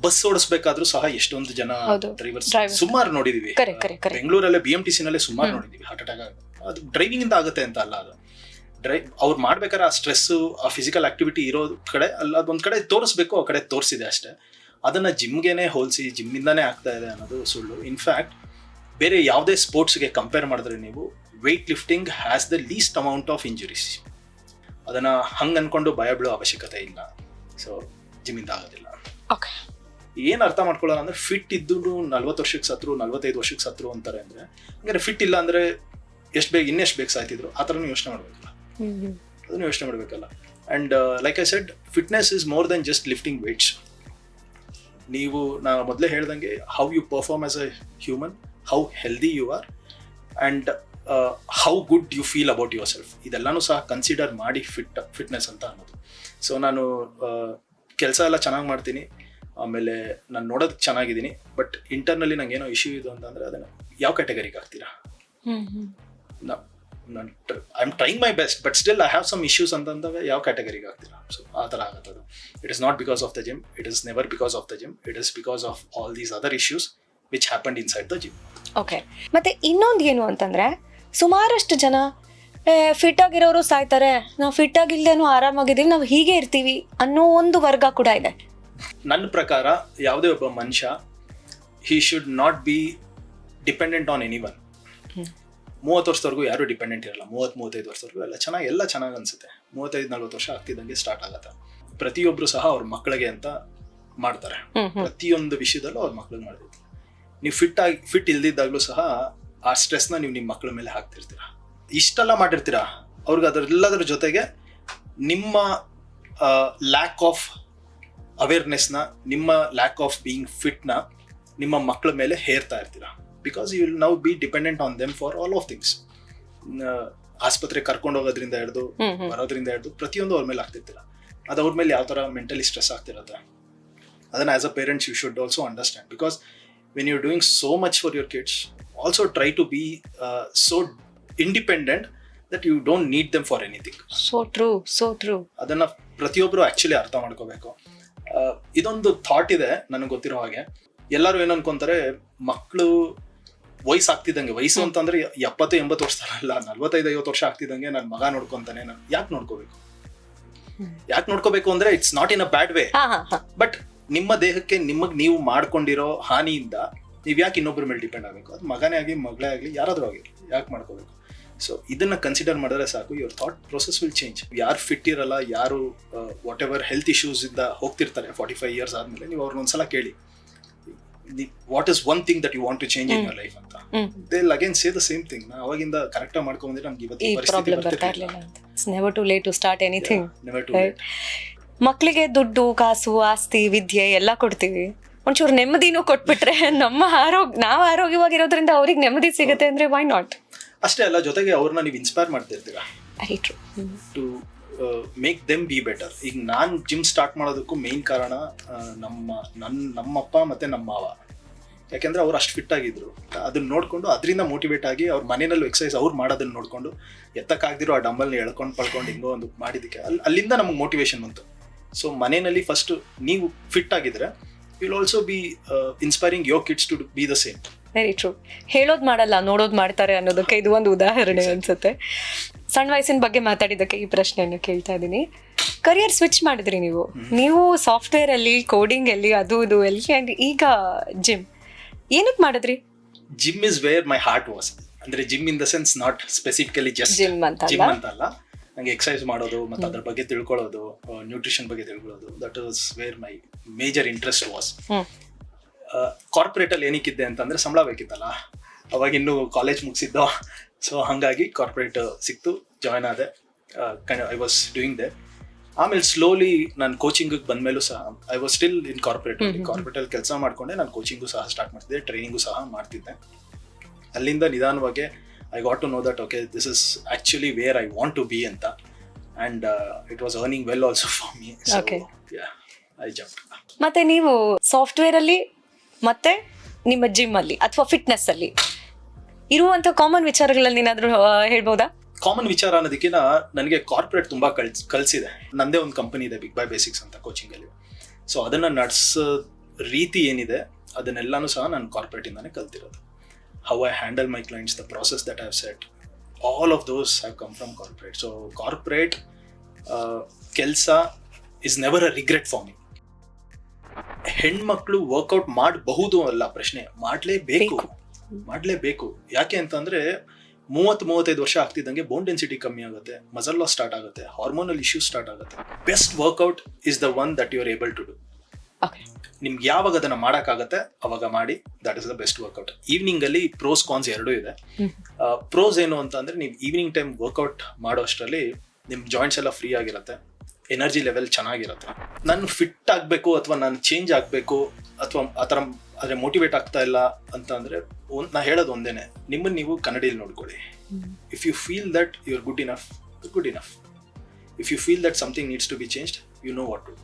ಬಸ್ ಓಡಿಸ್ಬೇಕಾದ್ರೂ ಸಹ ಎಷ್ಟೊಂದು ಜನ. ಡ್ರೈವರ್ಸ್ ಸುಮಾರು ನೋಡಿದೀವಿ. Correct, correct, correct. ಬೆಂಗಳೂರಲ್ಲೇ ಬಿ ಎಂ ಟಿ ಸಿನಲ್ಲೇ ಸುಮಾರು ನೋಡಿದೀವಿ. ಹಾರ್ಟ್ ಅಟ್ಯಾಕ್ ಅದು ಡ್ರೈವಿಂಗ್ ಇಂದ ಆಗುತ್ತೆ ಅಂತ ಅಲ್ಲ ಅದು. ಡ್ರೈ ಅವ್ರು ಮಾಡ್ಬೇಕಾದ್ರೆ ಆ ಸ್ಟ್ರೆಸ್ ಆ ಫಿಸಿಕಲ್ ಆಕ್ಟಿವಿಟಿ ಇರೋ ಕಡೆ ಅಲ್ಲ ಅದೊಂದು ಕಡೆ ತೋರಿಸ್ಬೇಕು ಆ ಕಡೆ ತೋರಿಸಿದೆ ಅಷ್ಟೇ. ಅದನ್ನ ಜಿಮ್ಗೆನೆ ಹೋಲಿಸಿ ಜಿಮ್ಮಿಂದಾನೇ ಆಗ್ತಾ ಇದೆ ಅನ್ನೋದು ಸುಳ್ಳು. ಇನ್ಫ್ಯಾಕ್ಟ್ ಬೇರೆ ಯಾವುದೇ ಸ್ಪೋರ್ಟ್ಸ್ಗೆ ಕಂಪೇರ್ ಮಾಡಿದ್ರೆ ನೀವು weight lifting has the least amount of injuries ಅದನ್ನ ಹಂಗೆ ಅನ್ಕೊಂಡು ಭಯ ಬೀಳೋ ಅವಶ್ಯಕತೆ ಇಲ್ಲ. ಸೊ ಜಿಮ್ಮಿಂದ ಆಗೋದಿಲ್ಲ. ಓಕೆ ಏನು ಅರ್ಥ ಮಾಡ್ಕೊಳ್ಳೋಣ ಅಂದ್ರೆ ಫಿಟ್ ಇದ್ದು ನಲ್ವತ್ತು ವರ್ಷಕ್ಕೆ ಸತ್ರು ನಲ್ವತ್ತೈದು ವರ್ಷಕ್ಕೆ ಸತ್ರು ಅಂತಾರೆ ಅಂದ್ರೆ ಹಂಗಾರೆ ಫಿಟ್ ಇಲ್ಲ ಅಂದ್ರೆ ಎಷ್ಟು ಬೇಗ ಇನ್ನೆಷ್ಟು ಬೇಗ ಸಾಯ್ತಿದ್ರು ಆ ಥರನೂ ಯೋಚನೆ ಮಾಡಬೇಕಲ್ಲ. ಅದನ್ನು ಯೋಚನೆ ಮಾಡಬೇಕಲ್ಲ. And like I said fitness is more than just lifting weights ನೀವು ನಾನು ಮೊದಲೇ ಹೇಳ್ದಂಗೆ how you perform as a human how healthy you are and how good you feel about yourself ಇದೆಲ್ಲನೂ ಸಹ ಕನ್ಸಿಡರ್ ಮಾಡಿ ಫಿಟ್ ಫಿಟ್ನೆಸ್ ಅಂತ ಅನ್ನೋದು. So ನಾನು ಕೆಲಸ ಎಲ್ಲ ಚೆನ್ನಾಗಿ ಮಾಡ್ತೀನಿ. ಆಮೇಲೆ ನಾನು ನೋಡೋದಕ್ಕೆ ಚೆನ್ನಾಗಿದ್ದೀನಿ. ಬಟ್ ಇಂಟರ್ನಲ್ಲಿ ನಂಗೆ ಏನೋ ಇಶ್ಯೂ ಇದು ಅಂತಂದರೆ ಅದನ್ನು ಯಾವ ಕ್ಯಾಟಗರಿಗೆ ಹಾಕ್ತೀರಾ? I am trying my best but still I have some issues ಅಂತಂದಾಗ ಯಾವ ಕ್ಯಾಟಗರಿಗೆ ಆಗ್ತೀರಾ ಸೊ ಆ ಥರ ಆಗುತ್ತೆ ಅದು it is not because of the gym it is never because of the gym it is because of all these other issues which happened inside the gym okay ಮತ್ತೆ ಇನ್ನೊಂದು ಏನು ಅಂತಂದ್ರೆ ಸುಮಾರಷ್ಟು ಜನ ಫಿಟ್ ಆಗಿರೋರು ಸಾಯ್ತಾರೆ. ನಾವು ಫಿಟ್ ಆಗಿಲ್ದೇನು ಆರಾಮಾಗಿದ್ದೀವಿ ನಾವು ಹೀಗೆ ಇರ್ತೀವಿ ಅನ್ನೋ ಒಂದು ವರ್ಗ ಕೂಡ ಇದೆ. ನನ್ನ ಪ್ರಕಾರ ಯಾವುದೇ ಒಬ್ಬ ಮನುಷ್ಯ he should not be dependent on anyone ಮೂವತ್ತು ವರ್ಷದವರೆಗೂ ಯಾರು ಡಿಪೆಂಡೆಂಟ್ ಇರಲ್ಲ. ಮೂವತ್ತು ಮೂವತ್ತೈದು ವರ್ಷದವರೆಗೂ ಎಲ್ಲ ಚೆನ್ನಾಗಿ ಎಲ್ಲ ಚೆನ್ನಾಗಿ ಅನ್ಸುತ್ತೆ. ಮೂವತ್ತೈದು ನಲ್ವತ್ತು ವರ್ಷ ಆಗ್ತಿದ್ದಂಗೆ ಸ್ಟಾರ್ಟ್ ಆಗತ್ತೆ. ಪ್ರತಿಯೊಬ್ಬರು ಸಹ ಅವ್ರ ಮಕ್ಕಳಿಗೆ ಅಂತ ಮಾಡ್ತಾರೆ. ಪ್ರತಿಯೊಂದು ವಿಷಯದಲ್ಲೂ ಅವ್ರ ಮಕ್ಳಿಗೆ ಮಾಡಿದ್ರು ನೀವು ಫಿಟ್ ಆಗಿ ಫಿಟ್ ಇಲ್ದಿದ್ದಾಗಲೂ ಸಹ ಆ ಸ್ಟ್ರೆಸ್ನ ನೀವು ನಿಮ್ಮ ಮಕ್ಕಳ ಮೇಲೆ ಹಾಕ್ತಿರ್ತೀರ. ಇಷ್ಟೆಲ್ಲ ಮಾಡಿರ್ತೀರಾ? ಅವ್ರಿಗೆ ಅದರೆಲ್ಲದರ ಜೊತೆಗೆ ನಿಮ್ಮ ಲ್ಯಾಕ್ ಆಫ್ ಅವೇರ್ನೆಸ್ನ ನಿಮ್ಮ ಲ್ಯಾಕ್ ಆಫ್ ಬೀಯಿಂಗ್ ಫಿಟ್ನ ನಿಮ್ಮ ಮಕ್ಕಳ ಮೇಲೆ ಹೇರ್ತಾ ಇರ್ತೀರ? Because you will now be dependent on them for all of things ಆಸ್ಪತ್ರೆ ಕರ್ಕೊಂಡು ಹೋಗೋದ್ರಿಂದ ಹಿಡಿದು ಬರೋದ್ರಿಂದ ಹಿಡಿದು ಪ್ರತಿಯೊಂದು ಅವ್ರ ಮೇಲೆ ಆಗ್ತಿರ್ತಿಲ್ಲ. ಅದು ಅವ್ರ ಮೇಲೆ ಯಾವ ಥರ ಮೆಂಟಲಿ ಸ್ಟ್ರೆಸ್ ಆಗ್ತಿರತ್ತೆ? ಅದನ್ನು as a parents you should also understand because when you doing so much for your kids also try to be so independent that you don't need them for anything so true so true ಅದನ್ನು ಪ್ರತಿಯೊಬ್ಬರು actually ಅರ್ಥ ಮಾಡ್ಕೋಬೇಕು. ಇದೊಂದು thought ಇದೆ ನನಗೆ ಗೊತ್ತಿರೋ ಹಾಗೆ. ಎಲ್ಲರೂ ಏನು ಅನ್ಕೊಂತಾರೆ ಮಕ್ಕಳು ವಯಸ್ಸು ಆಗ್ತಿದ್ದಂಗೆ ವಯಸ್ಸು ಅಂತಂದ್ರೆ ಎಪ್ಪತ್ತು ಎಂಬತ್ತು ವರ್ಷ ಅಲ್ಲ ನಲ್ವತ್ತೈದು ಐವತ್ತು ವರ್ಷ ಆಗ್ತಿದ್ದಂಗೆ ನನ್ನ ಮಗ ನೋಡ್ಕೊಂತಾನೆ ನಾನು ಯಾಕೆ ನೋಡ್ಕೋಬೇಕು. ಯಾಕೆ ನೋಡ್ಕೋಬೇಕು ಅಂದ್ರೆ it's not in a bad way but ನಿಮ್ಮ ದೇಹಕ್ಕೆ ನಿಮಗ್ ನೀವು ಮಾಡ್ಕೊಂಡಿರೋ ಹಾನಿಯಿಂದ ನೀವು ಯಾಕೆ ಇನ್ನೊಬ್ಬರ ಮೇಲೆ ಡಿಪೆಂಡ್ ಆಗಬೇಕು? ಅದು ಮಗನೇ ಆಗಲಿ ಮಗಳೇ ಆಗಲಿ ಯಾರಾದರೂ ಆಗಿರಲಿ ಯಾಕೆ ಮಾಡ್ಕೋಬೇಕು? ಸೊ ಇದನ್ನ ಕನ್ಸಿಡರ್ ಮಾಡಿದ್ರೆ ಸಾಕು your thought process will change ಯಾರು ಫಿಟ್ ಇರಲ್ಲ ಯಾರು ವಾಟ್ ಎವರ್ ಹೆಲ್ತ್ ಇಶ್ಯೂಸ್ ಇಂದ ಹೋಗ್ತಿರ್ತಾರೆ ಫಾರ್ಟಿ ಫೈವ್ ಇಯರ್ಸ್ ಆದ್ಮೇಲೆ ನೀವು ಅವ್ರನ್ನ ಒಂದ್ಸಲ ಕೇಳಿ. What is one thing that you want to change in your life ಅಂತ? They again say the same thing ನಾ ಅವಾಗಿಂದ ಕರೆಕ್ಟಾಗಿ ಮಾಡ್ಕೊಂಡ್ರೆ ನಮ್ಗೆ ಇವತ್ತು ಈ ಪರಿಸ್ಥಿತಿ ಪ್ರಾಬ್ಲಮ್ ಬರ್ತಾ ಇರ್ಲಿಲ್ಲ ಅಂತ. It's never too late to start anything never too Right. ಮಕ್ಕಳಿಗೆ ದುಡ್ಡು ಕಾಸು ಆಸ್ತಿ ವಿದ್ಯೆ ಎಲ್ಲ ಕೊಡ್ತೀವಿ. ಒಂಚೂರು ನೆಮ್ಮದಿನೂ ಕೊಟ್ಬಿಟ್ರೆ ನಮ್ಮ ಆರೋಗ್ಯ ನಾವು ಆರೋಗ್ಯವಾಗಿರೋದ್ರಿಂದ ಅವ್ರಿಗೆ ನೆಮ್ಮದಿ ಸಿಗುತ್ತೆ ಅಂದ್ರೆ ವೈ ನಾಟ್ ಅಷ್ಟೇ ಅಲ್ಲ ಜೊತೆಗೆ ಅವ್ರನ್ನ ನೀವು inspire ಮಾಡ್ತಿರ್ತೀರಾ? Very true to make them be better ಈಗ ನಾನು ಜಿಮ್ ಸ್ಟಾರ್ಟ್ ಮಾಡೋದಕ್ಕೂ ಮೇನ್ ಕಾರಣ ನಮ್ಮ ನನ್ನ ನಮ್ಮಪ್ಪ ಮತ್ತು ನಮ್ಮ ಮಾವ ಯಾಕೆಂದರೆ ಅವ್ರು ಅಷ್ಟು ಫಿಟ್ ಆಗಿದ್ರು. ಅದನ್ನ ನೋಡಿಕೊಂಡು ಅದರಿಂದ ಮೋಟಿವೇಟ್ ಆಗಿ ಅವ್ರ ಮನೆಯಲ್ಲೂ ಎಕ್ಸಸೈಸ್ ಅವ್ರು ಮಾಡೋದನ್ನ ನೋಡಿಕೊಂಡು ಎತ್ತಕ್ಕಾಗ್ದಿರೋ ಆ ಡಂಬಲ್ನ ಎಳ್ಕೊಂಡು ಪಳ್ಕೊಂಡು ಹಿಂಗೋ ಒಂದು ಮಾಡಿದ್ದಕ್ಕೆ ಅಲ್ಲಿ ಅಲ್ಲಿಂದ ನಮಗೆ ಮೋಟಿವೇಶನ್ ಬಂತು. ಸೊ ಮನೆಯಲ್ಲಿ ಫಸ್ಟ್ ನೀವು ಫಿಟ್ ಆಗಿದ್ರೆ will also be inspiring your kids to be the same very true ಹೇಳೋದು ಮಾಡಲ್ಲ ನೋಡೋದು ಮಾಡ್ತಾರೆ ಅನ್ನೋದಕ್ಕೆ ಇದು ಒಂದು ಉದಾಹರಣೆ ಅನ್ಸುತ್ತೆ. ಸಣ್ಣ ವಯಸ್ಸಿನ ಬಗ್ಗೆ ಮಾತಾಡಿದ್ದಕ್ಕೆ ಈ ಪ್ರಶ್ನೆಯನ್ನು ಕೇಳ್ತಾ ಇದ್ದೀನಿ. ಕರಿಯರ್ ಸ್ವಿಚ್ ಮಾಡಿದ್ರಿ ನೀವು. ನೀವು ಸಾಫ್ಟ್ವೇರ್ ಅಲ್ಲಿ ಕೋಡಿಂಗ್ ಅಲ್ಲಿ ಅದು ಇದು ಎಲ್ಲಿ ಅಂಡ್ ಈಗ ಜಿಮ್ ಏನಕ್ಕೆ ಮಾಡಿದ್ರಿ? Gym is where my heart was ಅಂದ್ರೆ gym in the sense not specifically just gym ಅಂತ ಜಿಮ್ ಅಂತ ಅಲ್ಲ ನಂಗೆ ಎಕ್ಸಸೈಸ್ ಮಾಡೋದು ಮತ್ತೆ ಅದ್ರ ಬಗ್ಗೆ ತಿಳ್ಕೊಳ್ಳೋದು ನ್ಯೂಟ್ರಿಷನ್ ಬಗ್ಗೆ ತಿಳ್ಕೊಳ್ಳೋದು that was where my major interest was corporate ಅಲ್ಲಿ ಏನಕ್ಕಿದ್ದೆ ಅಂತಂದ್ರೆ ಸಂಬಳ ಬೇಕಿತ್ತಲ್ಲ? ಅವಾಗ ಇನ್ನು ಕಾಲೇಜ್ ಮುಗಿಸಿದ್ದೋ. ಸೊ ಹಾಗಾಗಿ ಕಾರ್ಪೊರೇಟ್ ಸಿಕ್ತು ಜಾಯ್ನ್ ಆದೆ. ಐ ವಾಸ್ ಡೂಯಿಂಗ್ ದೆ ಆಮೇಲೆ ಸ್ಲೋಲಿ ನಾನು ಕೋಚಿಂಗಿಗೆ ಬಂದ್ಮೇಲೂ ಸಹ I was still in corporate hmm hmm. Corporate ಅಲ್ಲಿ ಕೆಲಸ ಮಾಡ್ಕೊಂಡೆ ನಾನು ಕೋಚಿಂಗು ಸಹ ಸ್ಟಾರ್ಟ್ ಮಾಡ್ತಿದ್ದೆ ಟ್ರೈನಿಂಗು ಸಹ ಮಾಡ್ತಿದ್ದೆ. ಅಲ್ಲಿಂದ ನಿಧಾನವಾಗಿ I got to know that okay this is actually where I want to be ಅಂತ. And it was earning well also for me. I jump ಮತ್ತೆ ನೀವು ಸಾಫ್ಟ್ವೇರ್ ಅಲ್ಲಿ ಮತ್ತೆ ನಿಮ್ಮ ಜಿಮ್ ಅಲ್ಲಿ ಅಥವಾ ಫಿಟ್ನೆಸ್ ಅಲ್ಲಿ? ಇರುವಂತ ಕಾಮನ್ ವಿಚಾರಗಳಲ್ಲಿ ಏನಾದ್ರೂ ಆ, ಹೇಳ್ಬೋದಾ? ಕಾಮನ್ ವಿಚಾರ ಅನ್ನೋದಕ್ಕಿಂತ ನನಗೆ ಕಾರ್ಪೊರೇಟ್ ತುಂಬಾ ಕಲ್ಸ್ ಕಲಿಸಿದೆ ನಂದೇ ಒಂದು ಕಂಪನಿ ಇದೆ ಬಿಗ್ ಬೈ ಬೇಸಿಕ್ಸ್ ಅಂತ ಕೋಚಿಂಗ್ ಅಲ್ಲಿ. ಸೊ ಅದನ್ನ ನಡೆಸೋ ರೀತಿ ಏನಿದೆ ಅದನ್ನೆಲ್ಲಾನು ಸಹ ನಾನು ಕಾರ್ಪೊರೇಟ್ ಇಂದಾನೆ ಕಲ್ತಿರೋದು. How I handle my clients the process that have set all of those have come from corporate so corporate ಕೆಲಸ is never a regret for me ಹೆಣ್ಮಕ್ಳು ವರ್ಕೌಟ್ ಮಾಡಬಹುದು ಅಲ್ಲ ಪ್ರಶ್ನೆ. ಮಾಡಲೇಬೇಕು. ಬೇಕು. ಮಾಡಲೇಬೇಕು. ಯಾಕೆ ಅಂತಂದ್ರೆ ಮೂವತ್ತು ಮೂವತ್ತೈದು ವರ್ಷ ಆಗ್ತಿದ್ದಂಗೆ ಬೋನ್ ಡೆನ್ಸಿಟಿ ಕಮ್ಮಿ ಆಗುತ್ತೆ ಮಸಲ್ ಲಾಸ್ ಸ್ಟಾರ್ಟ್ ಆಗುತ್ತೆ ಹಾರ್ಮೋನಲ್ ಇಶ್ಯೂಸ್ ಸ್ಟಾರ್ಟ್ ಆಗುತ್ತೆ. Best workout is the one that you are able to do ನಿಮ್ಗೆ ಯಾವಾಗ ಅದನ್ನ ಮಾಡೋಕ್ಕಾಗತ್ತೆ ಅವಾಗ ಮಾಡಿ. That is the best workout evening ಅಲ್ಲಿ ಪ್ರೋಸ್ ಕಾನ್ಸ್ ಎರಡೂ ಇದೆ. ಪ್ರೋಸ್ ಏನು ಅಂತ ಅಂದ್ರೆ ನೀವು ಈವ್ನಿಂಗ್ ಟೈಮ್ ವರ್ಕೌಟ್ ಮಾಡೋ ಅಷ್ಟರಲ್ಲಿ ನಿಮ್ ಜಾಯಿಂಟ್ಸ್ ಎಲ್ಲ ಫ್ರೀ ಆಗಿರುತ್ತೆ. ಎನರ್ಜಿ ಲೆವೆಲ್ ಚೆನ್ನಾಗಿರುತ್ತೆ. ನಾನು ಫಿಟ್ ಆಗಬೇಕು ಅಥವಾ ನಾನು ಚೇಂಜ್ ಆಗಬೇಕು ಅಥವಾ ಆ ಥರ ಆದರೆ ಮೋಟಿವೇಟ್ ಆಗ್ತಾ ಇಲ್ಲ ಅಂತ ಅಂದರೆ ಒಂದು ನಾ ಹೇಳೋದು ಒಂದೇನೆ. ನಿಮ್ಮನ್ನು ನೀವು ಕನ್ನಡಿಯಲ್ಲಿ ನೋಡ್ಕೊಳ್ಳಿ. If you feel that you are good enough good enough if you feel that something needs to be changed you know what to